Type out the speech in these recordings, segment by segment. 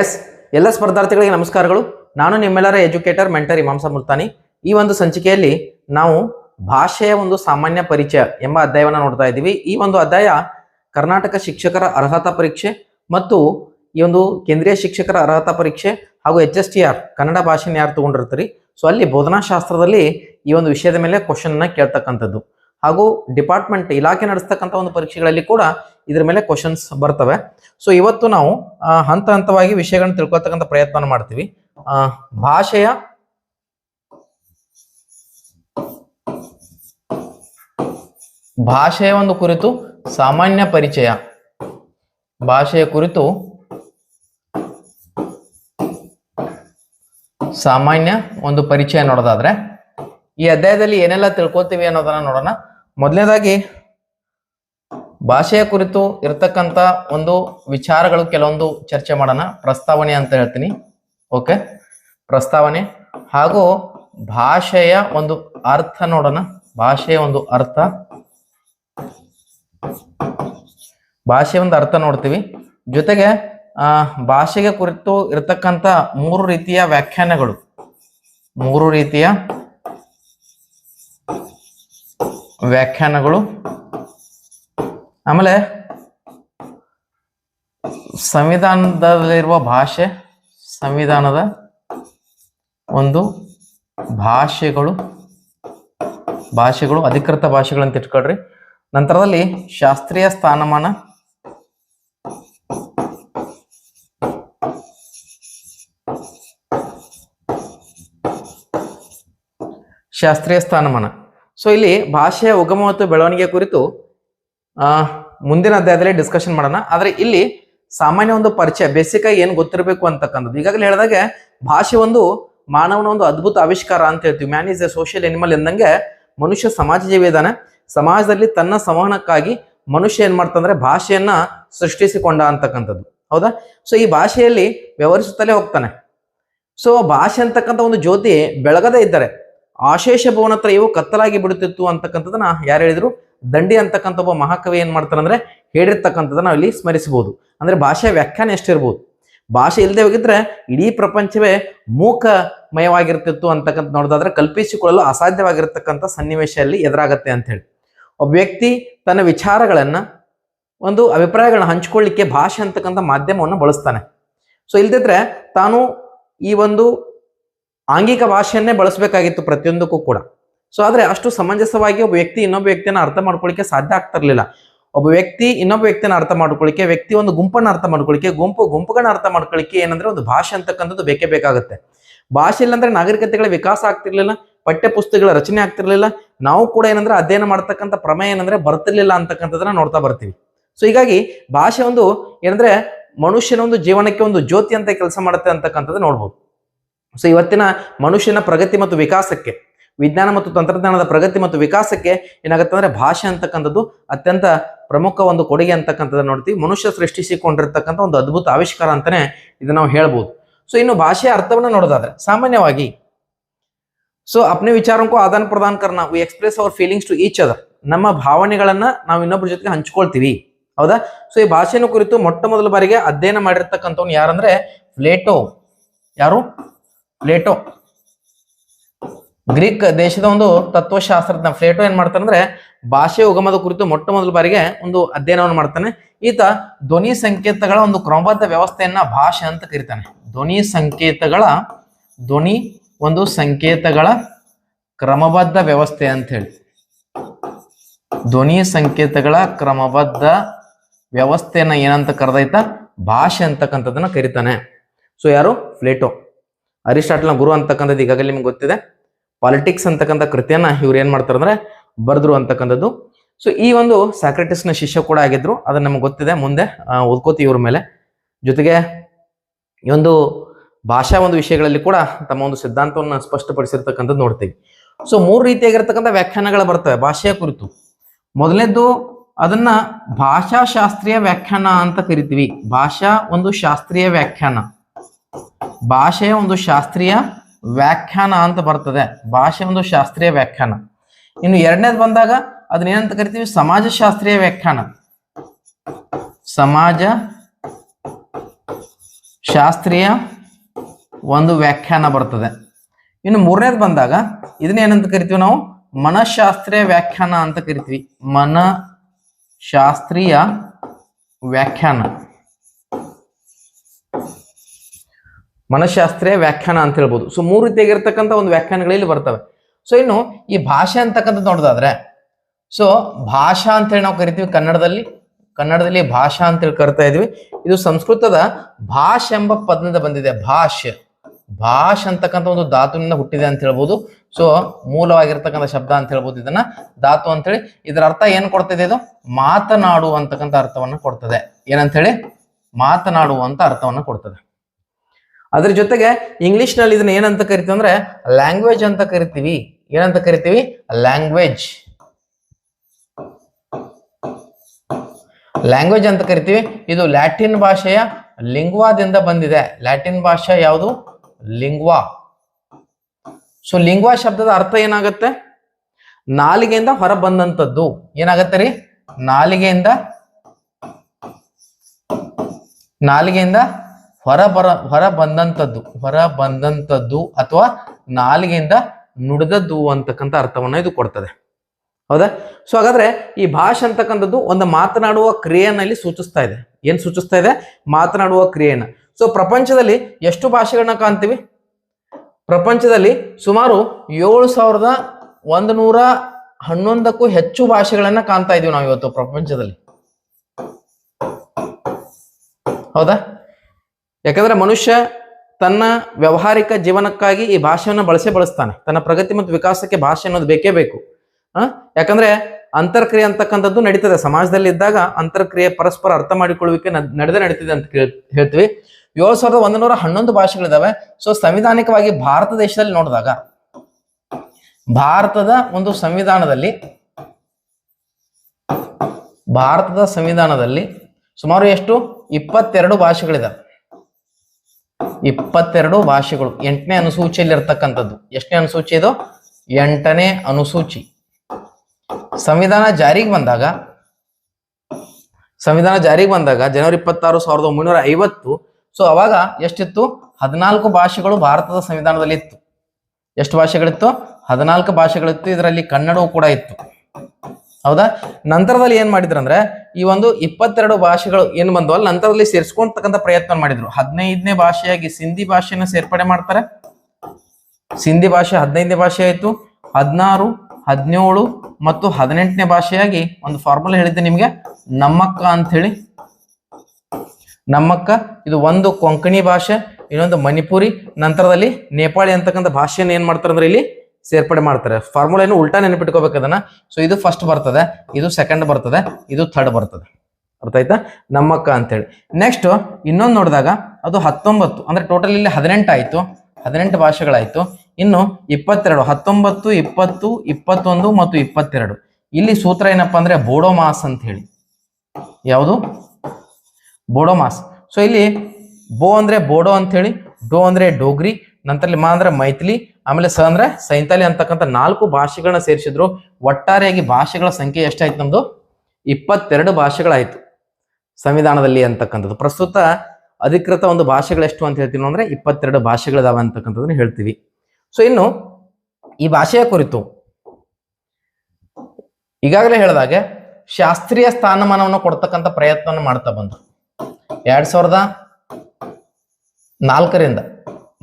S, ಎಲ್ಲ ಸ್ಪರ್ಧಾರ್ಥಿಗಳಿಗೆ ನಮಸ್ಕಾರಗಳು. ನಾನು ನಿಮ್ಮೆಲ್ಲರ ಎಜುಕೇಟರ್, ಮೆಂಟರ್ ಇಮಾಂಸ ಮುಲ್ತಾನಿ. ಈ ಒಂದು ಸಂಚಿಕೆಯಲ್ಲಿ ನಾವು ಭಾಷೆಯ ಒಂದು ಸಾಮಾನ್ಯ ಪರಿಚಯ ಎಂಬ ಅಧ್ಯಾಯವನ್ನು ನೋಡ್ತಾ ಇದ್ದೀವಿ. ಈ ಒಂದು ಅಧ್ಯಾಯ ಕರ್ನಾಟಕ ಶಿಕ್ಷಕರ ಅರ್ಹತಾ ಪರೀಕ್ಷೆ ಮತ್ತು ಈ ಒಂದು ಕೇಂದ್ರೀಯ ಶಿಕ್ಷಕರ ಅರ್ಹತಾ ಪರೀಕ್ಷೆ ಹಾಗೂ H S T R, Kannada ಭಾಷೆನ ಯಾರು ತಗೊಂಡಿರ್ತೀರಿ? ಸೊ ಅಲ್ಲಿ ಬೋಧನಾಶಾಸ್ತ್ರದಲ್ಲಿ ಈ ಒಂದು ವಿಷಯದ ಮೇಲೆ ಕ್ವಶನ್ನ ಕೇಳ್ತಕ್ಕಂಥದ್ದು. ಹಾಗೂ ಡಿಪಾರ್ಟ್ಮೆಂಟ್ ಇಲಾಖೆ ನಡೆಸ್ತಕ್ಕಂಥ ಒಂದು ಪರೀಕ್ಷೆಗಳಲ್ಲಿ ಕೂಡ ಇದ್ರ ಮೇಲೆ ಕ್ವಶನ್ಸ್ ಬರ್ತವೆ. ಸೊ ಇವತ್ತು ನಾವು ಹಂತ ಹಂತವಾಗಿ ವಿಷಯಗಳನ್ನ ತಿಳ್ಕೊತಕ್ಕಂಥ ಪ್ರಯತ್ನ ಮಾಡ್ತೀವಿ. ಭಾಷೆಯ ಭಾಷೆಯ ಒಂದು ಕುರಿತು ಸಾಮಾನ್ಯ ಪರಿಚಯ. ಭಾಷೆಯ ಕುರಿತು ಸಾಮಾನ್ಯ ಒಂದು ಪರಿಚಯ ನೋಡೋದಾದ್ರೆ, ಈ ಅಧ್ಯಾಯದಲ್ಲಿ ಏನೆಲ್ಲ ತಿಳ್ಕೊತೀವಿ ಅನ್ನೋದನ್ನ ನೋಡೋಣ. ಮೊದಲನೇದಾಗಿ ಭಾಷೆಯ ಕುರಿತು ಇರತಕ್ಕಂಥ ಒಂದು ವಿಚಾರಗಳು ಕೆಲವೊಂದು ಚರ್ಚೆ ಮಾಡೋಣ. ಪ್ರಸ್ತಾವನೆ ಅಂತ ಹೇಳ್ತೀನಿ. ಓಕೆ? ಪ್ರಸ್ತಾವನೆ. ಹಾಗೂ ಭಾಷೆಯ ಒಂದು ಅರ್ಥ ನೋಡೋಣ. ಭಾಷೆಯ ಒಂದು ಅರ್ಥ. ಭಾಷೆಯ ಒಂದು ಅರ್ಥ ನೋಡ್ತೀವಿ. ಜೊತೆಗೆ, ಆ, ಭಾಷೆಗೆ ಕುರಿತು ಇರತಕ್ಕಂಥ ಮೂರು ರೀತಿಯ ವ್ಯಾಖ್ಯಾನಗಳು. ಮೂರು ರೀತಿಯ ವ್ಯಾಖ್ಯಾನಗಳು. ಆಮೇಲೆ ಸಂವಿಧಾನದಲ್ಲಿರುವ ಭಾಷೆ, ಸಂವಿಧಾನದ ಒಂದು ಭಾಷೆಗಳು ಭಾಷೆಗಳು, ಅಧಿಕೃತ ಭಾಷೆಗಳಂತ ಇಟ್ಕೊಳ್ರಿ. ನಂತರದಲ್ಲಿ ಶಾಸ್ತ್ರೀಯ ಸ್ಥಾನಮಾನ ಶಾಸ್ತ್ರೀಯ ಸ್ಥಾನಮಾನ. ಸೊ ಇಲ್ಲಿ ಭಾಷೆಯ ಉಗಮ ಮತ್ತು ಬೆಳವಣಿಗೆ ಕುರಿತು ಮುಂದಿನ ಅಧ್ಯಾಯದಲ್ಲಿ ಡಿಸ್ಕಷನ್ ಮಾಡೋಣ. ಆದರೆ ಇಲ್ಲಿ ಸಾಮಾನ್ಯ ಒಂದು ಪರಿಚಯ ಬೇಸಿಕ್ ಆಗಿ ಏನ್ ಗೊತ್ತಿರಬೇಕು ಅಂತಕ್ಕಂಥದ್ದು. ಈಗಾಗಲೇ ಹೇಳಿದಾಗೆ ಭಾಷೆ ಒಂದು ಮಾನವನ ಒಂದು ಅದ್ಭುತ ಆವಿಷ್ಕಾರ ಅಂತ ಹೇಳ್ತೀವಿ. Man is a social animal ಎಂದಂಗೆ ಮನುಷ್ಯ ಸಮಾಜ ಜೀವಿ ಇದ್ದಾನೆ. ಸಮಾಜದಲ್ಲಿ ತನ್ನ ಸಂವಹನಕ್ಕಾಗಿ ಮನುಷ್ಯ ಏನ್ ಮಾಡ್ತಂದ್ರೆ ಭಾಷೆಯನ್ನ ಸೃಷ್ಟಿಸಿಕೊಂಡ ಅಂತಕ್ಕಂಥದ್ದು. ಹೌದಾ? ಸೊ ಈ ಭಾಷೆಯಲ್ಲಿ ವ್ಯವಹರಿಸುತ್ತಲೇ ಹೋಗ್ತಾನೆ. ಸೊ ಭಾಷೆ ಅಂತಕ್ಕಂಥ ಒಂದು ಜ್ಯೋತಿ ಬೆಳಗದೇ ಇದ್ದಾರೆ ಆಶೇಷ ಭವನ ಹತ್ರ ಇವು ಕತ್ತಲಾಗಿ ಬಿಡುತ್ತಿತ್ತು ಅಂತಕ್ಕಂಥದ್ದನ್ನ ಯಾರು ಹೇಳಿದ್ರು? ದಂಡಿ ಅಂತಕ್ಕಂಥ ಒಬ್ಬ ಮಹಾಕವಿ ಏನ್ ಮಾಡ್ತಾರಂದ್ರೆ ಹೇಳಿರ್ತಕ್ಕಂಥದ್ದನ್ನ ಇಲ್ಲಿ ಸ್ಮರಿಸಬಹುದು. ಅಂದ್ರೆ ಭಾಷೆಯ ವ್ಯಾಖ್ಯಾನ ಎಷ್ಟಿರ್ಬೋದು? ಭಾಷೆ ಇಲ್ಲದೆ ಹೋಗಿದ್ರೆ ಇಡೀ ಪ್ರಪಂಚವೇ ಮೂಕಮಯವಾಗಿರ್ತಿತ್ತು ಅಂತಕ್ಕಂಥ ನೋಡೋದಾದ್ರೆ ಕಲ್ಪಿಸಿಕೊಳ್ಳಲು ಅಸಾಧ್ಯವಾಗಿರ್ತಕ್ಕಂಥ ಸನ್ನಿವೇಶ ಅಲ್ಲಿ ಎದುರಾಗತ್ತೆ ಅಂತ ಹೇಳಿ. ಒಬ್ಬ ವ್ಯಕ್ತಿ ತನ್ನ ವಿಚಾರಗಳನ್ನ, ಒಂದು ಅಭಿಪ್ರಾಯಗಳನ್ನ ಹಂಚ್ಕೊಳ್ಳಿಕ್ಕೆ ಭಾಷೆ ಅಂತಕ್ಕಂಥ ಮಾಧ್ಯಮವನ್ನು ಬಳಸ್ತಾನೆ. ಸೊ ಇಲ್ದಿದ್ರೆ ತಾನು ಈ ಒಂದು ಆಂಗಿಕ ಭಾಷೆಯನ್ನೇ ಬಳಸಬೇಕಾಗಿತ್ತು ಪ್ರತಿಯೊಂದಕ್ಕೂ ಕೂಡ. ಸೊ ಆದ್ರೆ ಅಷ್ಟು ಸಮಂಜಸವಾಗಿ ಒಬ್ಬ ವ್ಯಕ್ತಿ ಇನ್ನೊಬ್ಬ ವ್ಯಕ್ತಿಯನ್ನು ಅರ್ಥ ಮಾಡ್ಕೊಳ್ಳಿಕ್ಕೆ ಸಾಧ್ಯ ಆಗ್ತಿರಲಿಲ್ಲ. ಒಬ್ಬ ವ್ಯಕ್ತಿ ಇನ್ನೊಬ್ಬ ವ್ಯಕ್ತಿನ ಅರ್ಥ ಮಾಡ್ಕೊಳ್ಳಿಕ್ಕೆ, ವ್ಯಕ್ತಿ ಒಂದು ಗುಂಪನ್ನು ಅರ್ಥ ಮಾಡ್ಕೊಳ್ಳಿಕ್ಕೆ, ಗುಂಪು, ಗುಂಪುಗಳನ್ನ ಅರ್ಥ ಮಾಡ್ಕೊಳ್ಳಿಕ್ಕೆ ಏನಂದ್ರೆ ಒಂದು ಭಾಷೆ ಅಂತಕ್ಕಂಥದ್ದು ಬೇಕೇ ಬೇಕಾಗುತ್ತೆ. ಭಾಷೆ ಇಲ್ಲಾಂದ್ರೆ ನಾಗರಿಕತೆಗಳ ವಿಕಾಸ ಆಗ್ತಿರ್ಲಿಲ್ಲ ಪಠ್ಯ ಪುಸ್ತಕಗಳ ರಚನೆ ಆಗ್ತಿರ್ಲಿಲ್ಲ. ನಾವು ಕೂಡ ಏನಂದ್ರೆ ಅಧ್ಯಯನ ಮಾಡ್ತಕ್ಕಂಥ ಪ್ರಮೇಯ ಏನಂದ್ರೆ ಬರ್ತಿರ್ಲಿಲ್ಲ ಅಂತಕ್ಕಂಥದ್ದನ್ನ ನೋಡ್ತಾ ಬರ್ತೀವಿ. ಸೊ ಹೀಗಾಗಿ ಭಾಷೆ ಒಂದು ಏನಂದ್ರೆ ಮನುಷ್ಯನ ಒಂದು ಜೀವನಕ್ಕೆ ಒಂದು ಜ್ಯೋತಿ ಅಂತ ಕೆಲಸ ಮಾಡುತ್ತೆ ಅಂತಕ್ಕಂಥದ್ದು ನೋಡ್ಬೋದು. ಸೊ ಇವತ್ತಿನ ಮನುಷ್ಯನ ಪ್ರಗತಿ ಮತ್ತು ವಿಕಾಸಕ್ಕೆ, ವಿಜ್ಞಾನ ಮತ್ತು ತಂತ್ರಜ್ಞಾನದ ಪ್ರಗತಿ ಮತ್ತು ವಿಕಾಸಕ್ಕೆ ಏನಾಗುತ್ತೆ ಅಂದ್ರೆ ಭಾಷೆ ಅಂತಕ್ಕಂಥದ್ದು ಅತ್ಯಂತ ಪ್ರಮುಖ ಒಂದು ಕೊಡುಗೆ ಅಂತಕ್ಕಂಥದ್ದು ನೋಡ್ತೀವಿ. ಮನುಷ್ಯ ಸೃಷ್ಟಿಸಿಕೊಂಡಿರ್ತಕ್ಕಂಥ ಒಂದು ಅದ್ಭುತ ಆವಿಷ್ಕಾರ ಅಂತಾನೆ ಇದನ್ನ ನಾವು ಹೇಳ್ಬೋದು. ಸೊ ಇನ್ನು ಭಾಷೆಯ ಅರ್ಥವನ್ನ ನೋಡೋದಾದ್ರೆ, ಸಾಮಾನ್ಯವಾಗಿ ಸೊ ಅಪ್ನೆ ವಿಚಾರಕ್ಕೂ ಆದಾನ ಪ್ರದಾನ ಕರ್ನ we express our feelings to each other ನಮ್ಮ ಭಾವನೆಗಳನ್ನ ನಾವು ಇನ್ನೊಬ್ಬರ ಜೊತೆಗೆ ಹಂಚ್ಕೊಳ್ತೀವಿ. ಹೌದಾ? ಸೊ ಈ ಭಾಷೆನ ಕುರಿತು ಮೊಟ್ಟ ಮೊದಲ ಬಾರಿಗೆ ಅಧ್ಯಯನ ಮಾಡಿರ್ತಕ್ಕಂಥವ್ನು ಯಾರಂದ್ರೆ ಪ್ಲೇಟೋ. ಯಾರು? ಪ್ಲೇಟೋ. ಗ್ರೀಕ್ ದೇಶದ ಒಂದು ತತ್ವಶಾಸ್ತ್ರಜ್ಞ ಪ್ಲೇಟೋ ಏನ್ ಮಾಡ್ತಾನಂದ್ರೆ ಭಾಷೆ ಉಗಮದ ಕುರಿತು ಮೊಟ್ಟ ಮೊದಲ ಬಾರಿಗೆ ಒಂದು ಅಧ್ಯಯನವನ್ನು ಮಾಡ್ತಾನೆ. ಈತ ಧ್ವನಿ ಸಂಕೇತಗಳ ಒಂದು ಕ್ರಮಬದ್ಧ ವ್ಯವಸ್ಥೆಯನ್ನ ಭಾಷೆ ಅಂತ ಕರೀತಾನೆ. ಧ್ವನಿ ಸಂಕೇತಗಳ, ಧ್ವನಿ ಒಂದು ಸಂಕೇತಗಳ ಕ್ರಮಬದ್ಧ ವ್ಯವಸ್ಥೆ ಅಂತ ಹೇಳಿ. ಧ್ವನಿ ಸಂಕೇತಗಳ ಕ್ರಮಬದ್ಧ ವ್ಯವಸ್ಥೆಯನ್ನ ಏನಂತ ಕರೆದೈತ ಭಾಷೆ ಅಂತಕ್ಕಂಥದ್ದನ್ನ ಕರೀತಾನೆ. ಸೊ ಯಾರು? ಪ್ಲೇಟೋ. ಅರಿಸ್ಟಾಟಲ್ನ ಗುರು ಅಂತಕ್ಕಂಥದ್ದು ಈಗಾಗಲೇ ನಿಮ್ಗೆ ಗೊತ್ತಿದೆ. ಪಾಲಿಟಿಕ್ಸ್ ಅಂತಕ್ಕಂಥ ಕೃತಿಯನ್ನ ಇವ್ರು ಏನ್ ಮಾಡ್ತಾರೆ ಅಂದ್ರೆ ಬರೆದ್ರು ಅಂತಕ್ಕಂಥದ್ದು. ಸೊ ಈ ಒಂದು ಸ್ಯಾಕ್ರೆಟಿಸ್ನ ಶಿಷ್ಯ ಕೂಡ ಆಗಿದ್ರು. ಅದನ್ನ ನಮ್ಗೆ ಗೊತ್ತಿದೆ. ಮುಂದೆ ಓದ್ಕೋತಿ ಇವ್ರ ಮೇಲೆ. ಜೊತೆಗೆ ಈ ಒಂದು ಭಾಷಾ ಒಂದು ವಿಷಯಗಳಲ್ಲಿ ಕೂಡ ತಮ್ಮ ಒಂದು ಸಿದ್ಧಾಂತವನ್ನು ಸ್ಪಷ್ಟಪಡಿಸಿರ್ತಕ್ಕಂಥದ್ದು ನೋಡ್ತೀವಿ. ಸೊ ಮೂರು ರೀತಿಯಾಗಿರ್ತಕ್ಕಂಥ ವ್ಯಾಖ್ಯಾನಗಳು ಬರ್ತವೆ ಭಾಷೆಯ ಕುರಿತು. ಮೊದಲನೇದ್ದು, ಅದನ್ನ ಭಾಷಾಶಾಸ್ತ್ರೀಯ ವ್ಯಾಖ್ಯಾನ ಅಂತ ಕರಿತೀವಿ. ಭಾಷಾ ಒಂದು ಶಾಸ್ತ್ರೀಯ ವ್ಯಾಖ್ಯಾನ. ಭಾಷೆಯ ಒಂದು ಶಾಸ್ತ್ರೀಯ ವ್ಯಾಖ್ಯಾನ ಅಂತ ಬರ್ತದೆ. ಭಾಷೆ ಒಂದು ಶಾಸ್ತ್ರೀಯ ವ್ಯಾಖ್ಯಾನ. ಇನ್ನು ಎರಡನೇದು ಬಂದಾಗ ಅದನ್ನ ಏನಂತ ಕರಿತೀವಿ ಸಮಾಜಶಾಸ್ತ್ರೀಯ ವ್ಯಾಖ್ಯಾನ. ಸಮಾಜ ಶಾಸ್ತ್ರೀಯ ಒಂದು ವ್ಯಾಖ್ಯಾನ ಬರ್ತದೆ. ಇನ್ನು ಮೂರನೇದು ಬಂದಾಗ ಇದನ್ನ ಏನಂತ ಕರಿತೀವಿ ನಾವು? ಮನಃಶಾಸ್ತ್ರೀಯ ವ್ಯಾಖ್ಯಾನ ಅಂತ ಕರಿತೀವಿ. ಮನ ಶಾಸ್ತ್ರೀಯ ವ್ಯಾಖ್ಯಾನ. ಮನಃಶಾಸ್ತ್ರೀಯ ವ್ಯಾಖ್ಯಾನ ಅಂತ ಹೇಳ್ಬೋದು ಸೊ ಮೂರು ರೀತಿಯಾಗಿರ್ತಕ್ಕಂಥ ಒಂದು ವ್ಯಾಖ್ಯಾನಗಳು ಇಲ್ಲಿ ಬರ್ತವೆ. ಸೊ ಇನ್ನು ಈ ಭಾಷೆ ಅಂತಕ್ಕಂಥದ್ದು ನೋಡೋದಾದ್ರೆ ಸೊ ಭಾಷಾ ಅಂತೇಳಿ ನಾವು ಕರಿತೀವಿ ಕನ್ನಡದಲ್ಲಿ. ಕನ್ನಡದಲ್ಲಿ ಭಾಷಾ ಅಂತೇಳಿ ಕರಿತಾ ಇದೀವಿ. ಇದು ಸಂಸ್ಕೃತದ ಭಾಷ್ ಎಂಬ ಪದದಿಂದ ಬಂದಿದೆ. ಭಾಷೆ. ಭಾಷ್ ಅಂತಕ್ಕಂಥ ಒಂದು ಧಾತುವಿನಿಂದ ಹುಟ್ಟಿದೆ ಅಂತ ಹೇಳ್ಬೋದು. ಸೊ ಮೂಲವಾಗಿರ್ತಕ್ಕಂಥ ಶಬ್ದ ಅಂತ ಹೇಳ್ಬೋದು ಇದನ್ನ. ಧಾತು ಅಂತೇಳಿ ಇದರ ಅರ್ಥ ಏನು ಕೊಡ್ತದೆ ಇದು? ಮಾತನಾಡು ಅಂತಕ್ಕಂಥ ಅರ್ಥವನ್ನ ಕೊಡ್ತದೆ. ಏನಂತ ಹೇಳಿ ಮಾತನಾಡುವಂತ ಅರ್ಥವನ್ನ ಕೊಡ್ತದೆ. ಅದ್ರ ಜೊತೆಗೆ ಇಂಗ್ಲಿಷ್ನಲ್ಲಿ ಇದನ್ನ ಏನಂತ ಕರಿತೀವಿ ಅಂದ್ರೆ ಲ್ಯಾಂಗ್ವೇಜ್ ಅಂತ ಕರಿತೀವಿ. ಏನಂತ ಕರಿತೀವಿ? ಲ್ಯಾಂಗ್ವೇಜ್ ಲ್ಯಾಂಗ್ವೇಜ್ ಅಂತ ಕರಿತೀವಿ. ಇದು ಲ್ಯಾಟಿನ್ ಭಾಷೆಯ ಲಿಂಗ್ವಾದಿಂದ ಬಂದಿದೆ. ಲ್ಯಾಟಿನ್ ಭಾಷೆ ಯಾವುದು? ಲಿಂಗ್ವಾ. ಸೊ ಲಿಂಗ್ವಾ ಶಬ್ದದ ಅರ್ಥ ಏನಾಗುತ್ತೆ? ನಾಲಿಗೆಯಿಂದ ಹೊರ ಬಂದಂತದ್ದು ಏನಾಗತ್ತೆ ರೀ? ನಾಲಿಗೆಯಿಂದ ನಾಲಿಗೆಯಿಂದ ಹೊರ ಬರ, ಹೊರ ಬಂದಂಥದ್ದು ಹೊರ ಬಂದಂಥದ್ದು ಅಥವಾ ನಾಲಿಗೆಯಿಂದ ನುಡಿದದ್ದು ಅಂತಕ್ಕಂಥ ಅರ್ಥವನ್ನು ಇದು ಕೊಡ್ತದೆ. ಹೌದಾ? ಸೊ ಹಾಗಾದ್ರೆ ಈ ಭಾಷೆ ಅಂತಕ್ಕಂಥದ್ದು ಒಂದು ಮಾತನಾಡುವ ಕ್ರಿಯೆನಲ್ಲಿ ಸೂಚಿಸ್ತಾ ಇದೆ. ಏನು ಸೂಚಿಸ್ತಾ ಇದೆ? ಮಾತನಾಡುವ ಕ್ರಿಯೆನ ಸೊ ಪ್ರಪಂಚದಲ್ಲಿ ಎಷ್ಟು ಭಾಷೆಗಳನ್ನ ಕಾಣ್ತೀವಿ? ಪ್ರಪಂಚದಲ್ಲಿ ಸುಮಾರು ಏಳು ಸಾವಿರದ ಒಂದು ನೂರ ಹನ್ನೊಂದಕ್ಕೂ ಹೆಚ್ಚು ಭಾಷೆಗಳನ್ನ ಕಾಣ್ತಾ ಇದೀವಿ ನಾವು ಇವತ್ತು ಪ್ರಪಂಚದಲ್ಲಿ. ಹೌದಾ? ಯಾಕಂದ್ರೆ ಮನುಷ್ಯ ತನ್ನ ವ್ಯವಹಾರಿಕ ಜೀವನಕ್ಕಾಗಿ ಈ ಭಾಷೆಯನ್ನು ಬಳಸೇ ಬಳಸ್ತಾನೆ. ತನ್ನ ಪ್ರಗತಿ ಮತ್ತು ವಿಕಾಸಕ್ಕೆ ಭಾಷೆ ಅನ್ನೋದು ಬೇಕೇ ಬೇಕು. ಆ ಯಾಕಂದ್ರೆ ಅಂತರ್ಕ್ರಿಯೆ ಅಂತಕ್ಕಂಥದ್ದು ನಡೀತದೆ. ಸಮಾಜದಲ್ಲಿ ಇದ್ದಾಗ ಅಂತರ್ಕ್ರಿಯೆ ಪರಸ್ಪರ ಅರ್ಥ ಮಾಡಿಕೊಳ್ಳುವಿಕೆ ನಡ್- ನಡೆದೇ ನಡೀತಿದೆ ಅಂತ ಹೇಳ್ತೀವಿ. ಏಳು ಸಾವಿರದ ಒಂದು ನೂರ ಹನ್ನೊಂದು ಭಾಷೆಗಳಿದಾವೆ. ಸೊ ಸಂವಿಧಾನಿಕವಾಗಿ ಭಾರತ ದೇಶದಲ್ಲಿ ನೋಡಿದಾಗ, ಭಾರತದ ಒಂದು ಸಂವಿಧಾನದಲ್ಲಿ, ಭಾರತದ ಸಂವಿಧಾನದಲ್ಲಿ ಸುಮಾರು ಎಷ್ಟು? ಇಪ್ಪತ್ತೆರಡು ಭಾಷೆಗಳಿದಾವೆ. ಇಪ್ಪತ್ತೆರಡು ಭಾಷೆಗಳು. ಎಂಟನೇ ಅನುಸೂಚಿಯಲ್ಲಿ ಇರ್ತಕ್ಕಂಥದ್ದು ಎಷ್ಟನೇ ಅನುಸೂಚಿ ಇದು? ಎಂಟನೇ ಅನುಸೂಚಿ. ಸಂವಿಧಾನ ಜಾರಿಗೆ ಬಂದಾಗ, ಸಂವಿಧಾನ ಜಾರಿಗೆ ಬಂದಾಗ ಜನವರಿ ಇಪ್ಪತ್ತಾರು ಸಾವಿರದ ಒಂಬೈನೂರ ಐವತ್ತು, ಸೊ ಅವಾಗ ಎಷ್ಟಿತ್ತು? ಹದಿನಾಲ್ಕು ಭಾಷೆಗಳು ಭಾರತದ ಸಂವಿಧಾನದಲ್ಲಿ ಇತ್ತು. ಎಷ್ಟು ಭಾಷೆಗಳಿತ್ತು? ಹದಿನಾಲ್ಕು ಭಾಷೆಗಳಿತ್ತು. ಇದರಲ್ಲಿ ಕನ್ನಡವೂ ಕೂಡ ಇತ್ತು. ಹೌದಾ? ನಂತರದಲ್ಲಿ ಏನ್ ಮಾಡಿದ್ರಂದ್ರೆ, ಈ ಒಂದು ಇಪ್ಪತ್ತೆರಡು ಭಾಷೆಗಳು ಏನ್ ಅಲ್ಲಿ ನಂತರದಲ್ಲಿ ಸೇರಿಸ್ಕೊಂತಕ್ಕಂಥ ಪ್ರಯತ್ನ ಮಾಡಿದ್ರು. ಹದಿನೈದನೇ ಭಾಷೆಯಾಗಿ ಸಿಂಧಿ ಭಾಷೆನ ಸೇರ್ಪಡೆ ಮಾಡ್ತಾರೆ. ಸಿಂಧಿ ಭಾಷೆ ಹದಿನೈದನೇ ಭಾಷೆ ಆಯ್ತು. ಹದಿನಾರು, ಹದಿನೇಳು ಮತ್ತು ಹದಿನೆಂಟನೇ ಭಾಷೆಯಾಗಿ ಒಂದು ಫಾರ್ಮುಲಾ ಹೇಳಿದ್ದೆ ನಿಮಗೆ. ನಮ್ಮಕ್ಕ ಅಂತ ಹೇಳಿ ನಮ್ಮಕ್ಕ, ಇದು ಒಂದು ಕೊಂಕಣಿ ಭಾಷೆ, ಇನ್ನೊಂದು ಮಣಿಪುರಿ, ನಂತರದಲ್ಲಿ ನೇಪಾಳಿ ಅಂತಕ್ಕಂಥ ಭಾಷೆಯನ್ನು ಏನ್ ಮಾಡ್ತಾರೆ ಅಂದ್ರೆ ಇಲ್ಲಿ ಸೇರ್ಪಡೆ ಮಾಡ್ತಾರೆ. ಫಾರ್ಮುಲಾ ಏನು ಉಲ್ಟಾ ನೆನಪಿಟ್ಕೋಬೇಕು ಅದನ್ನ. ಸೊ ಇದು ಫಸ್ಟ್ ಬರ್ತದೆ, ಇದು ಸೆಕೆಂಡ್ ಬರ್ತದೆ, ಇದು ಥರ್ಡ್ ಬರ್ತದೆ. ಅರ್ಥ ಆಯ್ತಾ? ನಮ್ಮಕ್ಕ ಅಂತೇಳಿ. ನೆಕ್ಸ್ಟ್ ಇನ್ನೊಂದು ನೋಡಿದಾಗ, ಅದು ಹತ್ತೊಂಬತ್ತು, ಅಂದ್ರೆ ಟೋಟಲ್ ಇಲ್ಲಿ ಹದಿನೆಂಟು ಆಯ್ತು, ಹದಿನೆಂಟು ಭಾಷೆಗಳಾಯ್ತು. ಇನ್ನು ಇಪ್ಪತ್ತೆರಡು, ಹತ್ತೊಂಬತ್ತು, ಇಪ್ಪತ್ತು, ಇಪ್ಪತ್ತೊಂದು ಮತ್ತು ಇಪ್ಪತ್ತೆರಡು. ಇಲ್ಲಿ ಸೂತ್ರ ಏನಪ್ಪಾ ಅಂದ್ರೆ ಬೋಡೋ ಮಾಸ್ ಅಂತ ಹೇಳಿ. ಯಾವುದು? ಬೋಡೋ ಮಾಸ್ ಸೊ ಇಲ್ಲಿ ಬೋ ಅಂದ್ರೆ ಬೋಡೋ ಅಂತ ಹೇಳಿ, ಡೋ ಅಂದ್ರೆ ಡೋಗ್ರಿ ನಂತರ ಮಾ ಅಂದ್ರೆ ಮೈಥಿಲಿ ಆಮೇಲೆ ಸ ಅಂದ್ರೆ ಸೈಂತಾಲಿ ಅಂತಕ್ಕಂಥ ನಾಲ್ಕು ಭಾಷೆಗಳನ್ನ ಸೇರಿಸಿದ್ರು. ಒಟ್ಟಾರೆಯಾಗಿ ಭಾಷೆಗಳ ಸಂಖ್ಯೆ ಎಷ್ಟಾಯ್ತು ನಮ್ದು? ಇಪ್ಪತ್ತೆರಡು ಭಾಷೆಗಳಾಯ್ತು ಸಂವಿಧಾನದಲ್ಲಿ ಅಂತಕ್ಕಂಥದ್ದು. ಪ್ರಸ್ತುತ ಅಧಿಕೃತ ಒಂದು ಭಾಷೆಗಳೆಷ್ಟು ಅಂತ ಹೇಳ್ತೀವಿ ಅಂದ್ರೆ ಇಪ್ಪತ್ತೆರಡು ಭಾಷೆಗಳಿದಾವೆ ಅಂತಕ್ಕಂಥದ್ದನ್ನ ಹೇಳ್ತೀವಿ. ಸೊ ಇನ್ನು ಈ ಭಾಷೆಯ ಕುರಿತು ಈಗಾಗಲೇ ಹೇಳಿದಾಗೆ ಶಾಸ್ತ್ರೀಯ ಸ್ಥಾನಮಾನವನ್ನು ಕೊಡ್ತಕ್ಕಂಥ ಪ್ರಯತ್ನವನ್ನು ಮಾಡ್ತಾ ಬಂದರು. ಎರಡ್ ಸಾವಿರದ ನಾಲ್ಕರಿಂದ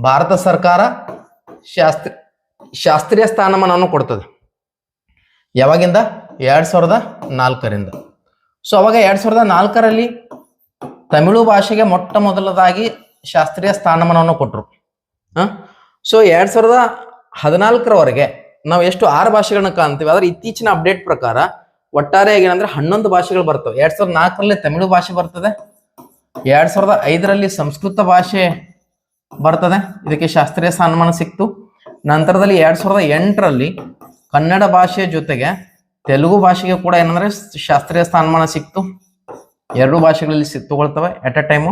ಭಾರತ ಸರ್ಕಾರ ಶಾಸ್ತ್ರ, ಶಾಸ್ತ್ರೀಯ ಸ್ಥಾನಮಾನವನ್ನು ಕೊಡ್ತದೆ. ಯಾವಾಗಿಂದ? ಎರಡು ಸಾವಿರದ ನಾಲ್ಕರಿಂದ. ಸೊ ಅವಾಗ ಎರಡು ಸಾವಿರದ ನಾಲ್ಕರಲ್ಲಿ ತಮಿಳು ಭಾಷೆಗೆ ಮೊಟ್ಟ ಮೊದಲದಾಗಿ ಶಾಸ್ತ್ರೀಯ ಸ್ಥಾನಮಾನವನ್ನು ಕೊಟ್ಟರು ಸೊ ಎರಡು ಸಾವಿರದ ಹದಿನಾಲ್ಕರವರೆಗೆ ನಾವು ಎಷ್ಟು ಆರು ಭಾಷೆಗಳನ್ನ ಕಾಣ್ತೀವಿ, ಆದ್ರೆ ಇತ್ತೀಚಿನ ಅಪ್ಡೇಟ್ ಪ್ರಕಾರ ಒಟ್ಟಾರೆಯಾಗಿ ಏನಂದ್ರೆ ಹನ್ನೊಂದು ಭಾಷೆಗಳು ಬರ್ತವೆ. ಎರಡು ಸಾವಿರದ ನಾಲ್ಕರಲ್ಲಿ ತಮಿಳು ಭಾಷೆ ಬರ್ತದೆ. ಎರಡು ಸಾವಿರದ ಐದರಲ್ಲಿ ಸಂಸ್ಕೃತ ಭಾಷೆ ಬರ್ತದೆ. ಇದಕ್ಕೆ ಶಾಸ್ತ್ರೀಯ ಸನ್ಮಾನ ಸಿಕ್ತು. ನಂತರದಲ್ಲಿ ಎರಡ್ ಸಾವಿರದ ಎಂಟರಲ್ಲಿ ಕನ್ನಡ ಭಾಷೆಯ ಜೊತೆಗೆ ತೆಲುಗು ಭಾಷೆಗೆ ಕೂಡ ಏನಂದ್ರೆ ಶಾಸ್ತ್ರೀಯ ಸ್ಥಾನಮಾನ ಸಿಕ್ತು. ಎರಡು ಭಾಷೆಗಳಲ್ಲಿ ಸಿ ತಗೊಳ್ತವೆ ಎಟ್ ಅ ಟೈಮು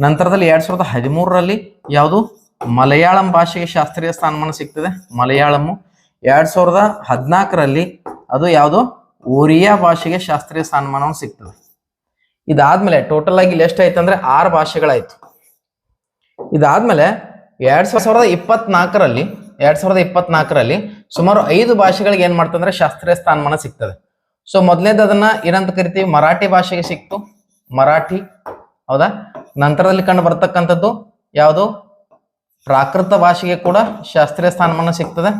ನಂತರದಲ್ಲಿ ಎರಡ್ ಸಾವಿರದ ಹದಿಮೂರರಲ್ಲಿ ಯಾವುದು? ಮಲಯಾಳಂ ಭಾಷೆಗೆ ಶಾಸ್ತ್ರೀಯ ಸ್ಥಾನಮಾನ ಸಿಗ್ತದೆ. ಮಲಯಾಳಮ್ಮು ಎರಡ್ ಸಾವಿರದ ಹದಿನಾಲ್ಕರಲ್ಲಿ ಅದು ಯಾವುದು? ಒರಿಯಾ ಭಾಷೆಗೆ ಶಾಸ್ತ್ರೀಯ ಸ್ಥಾನಮಾನವನ್ನು ಸಿಗ್ತದೆ. ಇದಾದ್ಮೇಲೆ ಟೋಟಲ್ ಆಗಿ ಇಲ್ಲಿ ಎಷ್ಟಾಯ್ತು ಅಂದ್ರೆ ಆರು ಭಾಷೆಗಳಾಯ್ತು. ಇದಾದ್ಮೇಲೆ ಎರಡ್ ಸಾವಿರದ ಇಪ್ಪತ್ನಾಲ್ಕರಲ್ಲಿ, ಎರಡ್ ಸಾವಿರದ ಇಪ್ಪತ್ನಾಲ್ಕರಲ್ಲಿ ಸುಮಾರು ಐದು ಭಾಷೆಗಳಿಗೆ ಏನ್ ಮಾಡ್ತಂದ್ರೆ ಶಾಸ್ತ್ರೀಯ ಸ್ಥಾನಮಾನ ಸಿಗ್ತದೆ. ಸೊ ಮೊದಲನೇದು ಅದನ್ನ ಏನಂತ ಕರಿತೀವಿ? ಮರಾಠಿ ಭಾಷೆಗೆ ಸಿಕ್ತು. ಮರಾಠಿ, ಹೌದಾ? ನಂತರದಲ್ಲಿ ಕಂಡು ಬರ್ತಕ್ಕಂಥದ್ದು ಯಾವುದು? ಪ್ರಾಕೃತ ಭಾಷೆಗೆ ಕೂಡ ಶಾಸ್ತ್ರೀಯ ಸ್ಥಾನಮಾನ ಸಿಗ್ತದೆ.